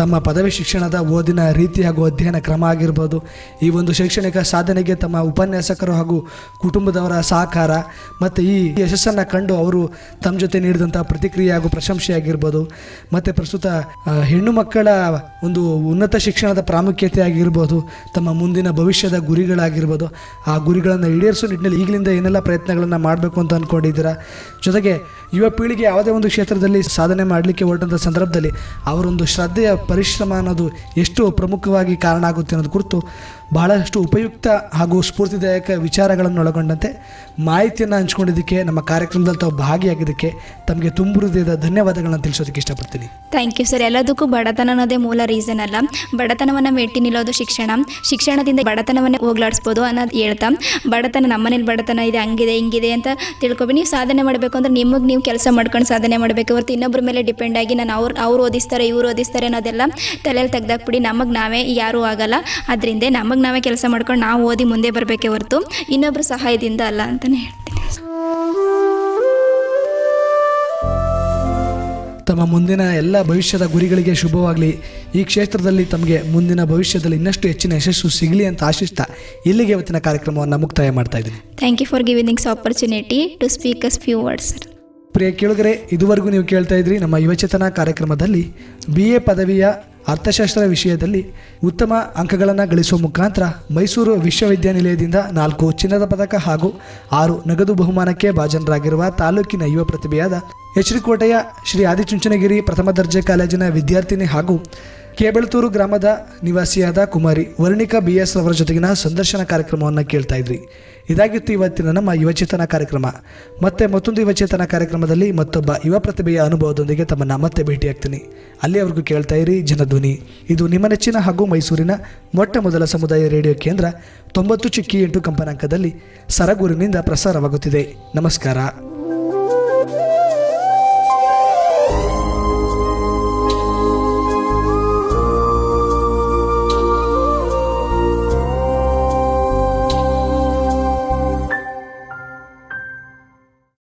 ತಮ್ಮ ಪದವಿ ಶಿಕ್ಷಣದ ಓದಿನ ರೀತಿ ಹಾಗೂ ಅಧ್ಯಯನ ಕ್ರಮ ಆಗಿರ್ಬೋದು, ಈ ಒಂದು ಶೈಕ್ಷಣಿಕ ಸಾಧನೆಗೆ ತಮ್ಮ ಉಪನ್ಯಾಸಕರು ಹಾಗೂ ಕುಟುಂಬದವರ ಸಹಕಾರ ಮತ್ತು ಈ ಯಶಸ್ಸನ್ನು ಕಂಡು ಅವರು ತಮ್ಮ ಜೊತೆ ನೀಡಿದಂಥ ಪ್ರತಿಕ್ರಿಯೆ ಹಾಗೂ ಪ್ರಶಂಸೆ ಆಗಿರ್ಬೋದು, ಮತ್ತು ಪ್ರಸ್ತುತ ಹೆಣ್ಣು ಮಕ್ಕಳ ಒಂದು ಉನ್ನತ ಶಿಕ್ಷಣದ ಪ್ರಾಮುಖ್ಯತೆ ಆಗಿರ್ಬೋದು, ತಮ್ಮ ಮುಂದಿನ ಭವಿಷ್ಯದ ಗುರಿಗಳಾಗಿರ್ಬೋದು, ಆ ಗುರಿಗಳನ್ನು ಈಡೇರಿಸೋ ನಿಟ್ಟಿನಲ್ಲಿ ಈಗಲಿಂದ ಏನೆಲ್ಲ ಪ್ರಯತ್ನಗಳನ್ನು ಮಾಡಬೇಕು ಅಂತ ಅಂದ್ಕೊಂಡಿದ್ದೀರಾ ಜೊತೆಗೆ ಯುವ ಪೀಳಿಗೆ ಯಾವುದೇ ಒಂದು ಕ್ಷೇತ್ರದಲ್ಲಿ ಸಾಧನೆ ಮಾಡಲಿಕ್ಕೆ ಹೊರಟಂಥ ಸಂದರ್ಭದಲ್ಲಿ ಅವರೊಂದು ಶ್ರದ್ಧೆಯ ಪರಿಶ್ರಮ ಅನ್ನೋದು ಎಷ್ಟು ಪ್ರಮುಖವಾಗಿ ಕಾರಣ ಆಗುತ್ತೆ ಅನ್ನೋದು ಕುರಿತು ಬಹಳಷ್ಟು ಉಪಯುಕ್ತ ಹಾಗೂ ಸ್ಫೂರ್ತಿದಾಯಕ ವಿಚಾರಗಳನ್ನು ಒಳಗೊಂಡಂತೆ ಮಾಹಿತಿಯನ್ನು ಹಂಚ್ಕೊಂಡಿದ್ದಕ್ಕೆ, ನಮ್ಮ ಕಾರ್ಯಕ್ರಮದಲ್ಲಿ ತಾವು ಭಾಗಿಯಾಗಿದ್ದಕ್ಕೆ ತಮಗೆ ತುಂಬ ಹೃದಯದ ಧನ್ಯವಾದಗಳನ್ನು ತಿಳಿಸೋದಕ್ಕೆ ಇಷ್ಟಪಡ್ತೀನಿ. ಥ್ಯಾಂಕ್ ಯು ಸರ್ ಎಲ್ಲದಕ್ಕೂ ಬಡತನ ಅನ್ನೋದೇ ಮೂಲ ರೀಸನ್ ಅಲ್ಲ. ಬಡತನವನ್ನು ಮೆಟ್ಟಿ ನಿಲ್ಲೋದು ಶಿಕ್ಷಣ. ಶಿಕ್ಷಣದಿಂದ ಬಡತನವನ್ನೇ ಹೋಗ್ಲಾಡಿಸ್ಬೋದು ಅನ್ನೋದು ಹೇಳ್ತಾ. ಬಡತನ ನಮ್ಮನೇಲಿ ಬಡತನ ಇದೆ, ಹಂಗಿದೆ, ಹಿಂಗಿದೆ ಅಂತ ತಿಳ್ಕೊಬಿ. ನೀವು ಸಾಧನೆ ಮಾಡಬೇಕು ಅಂದ್ರೆ ನಿಮಗೆ ನೀವು ಕೆಲಸ ಮಾಡ್ಕೊಂಡು ಸಾಧನೆ ಮಾಡಬೇಕು. ಹೊರತು ಇನ್ನೊಬ್ಬರ ಮೇಲೆ ಡಿಪೆಂಡ್ ಆಗಿ ನಾನು ಅವ್ರು ಅವ್ರು ಓದಿಸ್ತಾರೆ, ಇವ್ರು ಓದಿಸ್ತಾರೆ ಅನ್ನೋದೆಲ್ಲ ತಲೆಯಲ್ಲಿ ತೆಗ್ದಾಕ್ಬಿಡಿ. ನಮಗೆ ನಾವೇ ಯಾರೂ ಆಗಲ್ಲ. ಅದರಿಂದ ನಮಗೆ ನಾವೇ ಕೆಲಸ ಮಾಡ್ಕೊಂಡು ನಾವು ಓದಿ ಮುಂದೆ ಬರಬೇಕೇ ಹೊರತು ಇನ್ನೊಬ್ಬರ ಸಹಾಯದಿಂದ ಅಲ್ಲ ಅಂತಲೇ ಹೇಳ್ತೀನಿ. ತಮ್ಮ ಮುಂದಿನ ಎಲ್ಲ ಭವಿಷ್ಯದ ಗುರಿಗಳಿಗೆ ಶುಭವಾಗಲಿ. ಈ ಕ್ಷೇತ್ರದಲ್ಲಿ ತಮಗೆ ಮುಂದಿನ ಭವಿಷ್ಯದಲ್ಲಿ ಇನ್ನಷ್ಟು ಹೆಚ್ಚಿನ ಯಶಸ್ಸು ಸಿಗಲಿ ಅಂತ ಆಶಿಸ್ತಾ ಇಲ್ಲಿಗೆ ಇವತ್ತಿನ ಕಾರ್ಯಕ್ರಮವನ್ನು ಮುಕ್ತಾಯ ಮಾಡ್ತಾ ಇದ್ದೀನಿ. Thank you for givings opportunity to speak us few words sir ಪ್ರಿಯ ಕೇಳುಗರೆ ಇದುವರೆಗೂ ನೀವು ಕೇಳ್ತಾ ಇದ್ರಿ ನಮ್ಮ ಯುವಚೇತನ ಕಾರ್ಯಕ್ರಮದಲ್ಲಿ ಬಿ ಎ ಪದವಿಯ ಅರ್ಥಶಾಸ್ತ್ರ ವಿಷಯದಲ್ಲಿ ಉತ್ತಮ ಅಂಕಗಳನ್ನು ಗಳಿಸುವ ಮುಖಾಂತರ ಮೈಸೂರು ವಿಶ್ವವಿದ್ಯಾನಿಲಯದಿಂದ ನಾಲ್ಕು ಚಿನ್ನದ ಪದಕ ಹಾಗೂ ಆರು ನಗದು ಬಹುಮಾನಕ್ಕೆ ಭಾಜನರಾಗಿರುವ ತಾಲೂಕಿನ ಯುವ ಪ್ರತಿಭೆಯಾದ ಎಚ್ ಕೋಟೆಯ ಶ್ರೀ ಆದಿಚುಂಚನಗಿರಿ ಪ್ರಥಮ ದರ್ಜೆ ಕಾಲೇಜಿನ ವಿದ್ಯಾರ್ಥಿನಿ ಹಾಗೂ ಕೇಬಳತೂರು ಗ್ರಾಮದ ನಿವಾಸಿಯಾದ ಕುಮಾರಿ ವರ್ಣಿಕಾ ಬಿ ಎಸ್ ಅವರ ಜೊತೆಗಿನ ಸಂದರ್ಶನ ಕಾರ್ಯಕ್ರಮವನ್ನು ಕೇಳ್ತಾ ಇದ್ರಿ. ಇದಾಗಿತ್ತು ಇವತ್ತಿನ ನಮ್ಮ ಯುವಚೇತನ ಕಾರ್ಯಕ್ರಮ. ಮತ್ತೆ ಮತ್ತೊಂದು ಯುವಚೇತನ ಕಾರ್ಯಕ್ರಮದಲ್ಲಿ ಮತ್ತೊಬ್ಬ ಯುವ ಪ್ರತಿಭೆಯ ಅನುಭವದೊಂದಿಗೆ ತಮ್ಮನ್ನು ಮತ್ತೆ ಭೇಟಿಯಾಗ್ತೀನಿ. ಅಲ್ಲಿಯವರೆಗೂ ಕೇಳ್ತಾ ಇರಿ ಜನಧ್ವನಿ. ಇದು ನಿಮ್ಮ ನೆಚ್ಚಿನ ಹಾಗೂ ಮೈಸೂರಿನ ಮೊಟ್ಟ ಮೊದಲ ಸಮುದಾಯ ರೇಡಿಯೋ ಕೇಂದ್ರ ತೊಂಬತ್ತು ಚಿಕ್ಕಿ ಎಂಟು ಕಂಪನಾಂಕದಲ್ಲಿ ಸರಗೂರಿನಿಂದ ಪ್ರಸಾರವಾಗುತ್ತಿದೆ. ನಮಸ್ಕಾರ.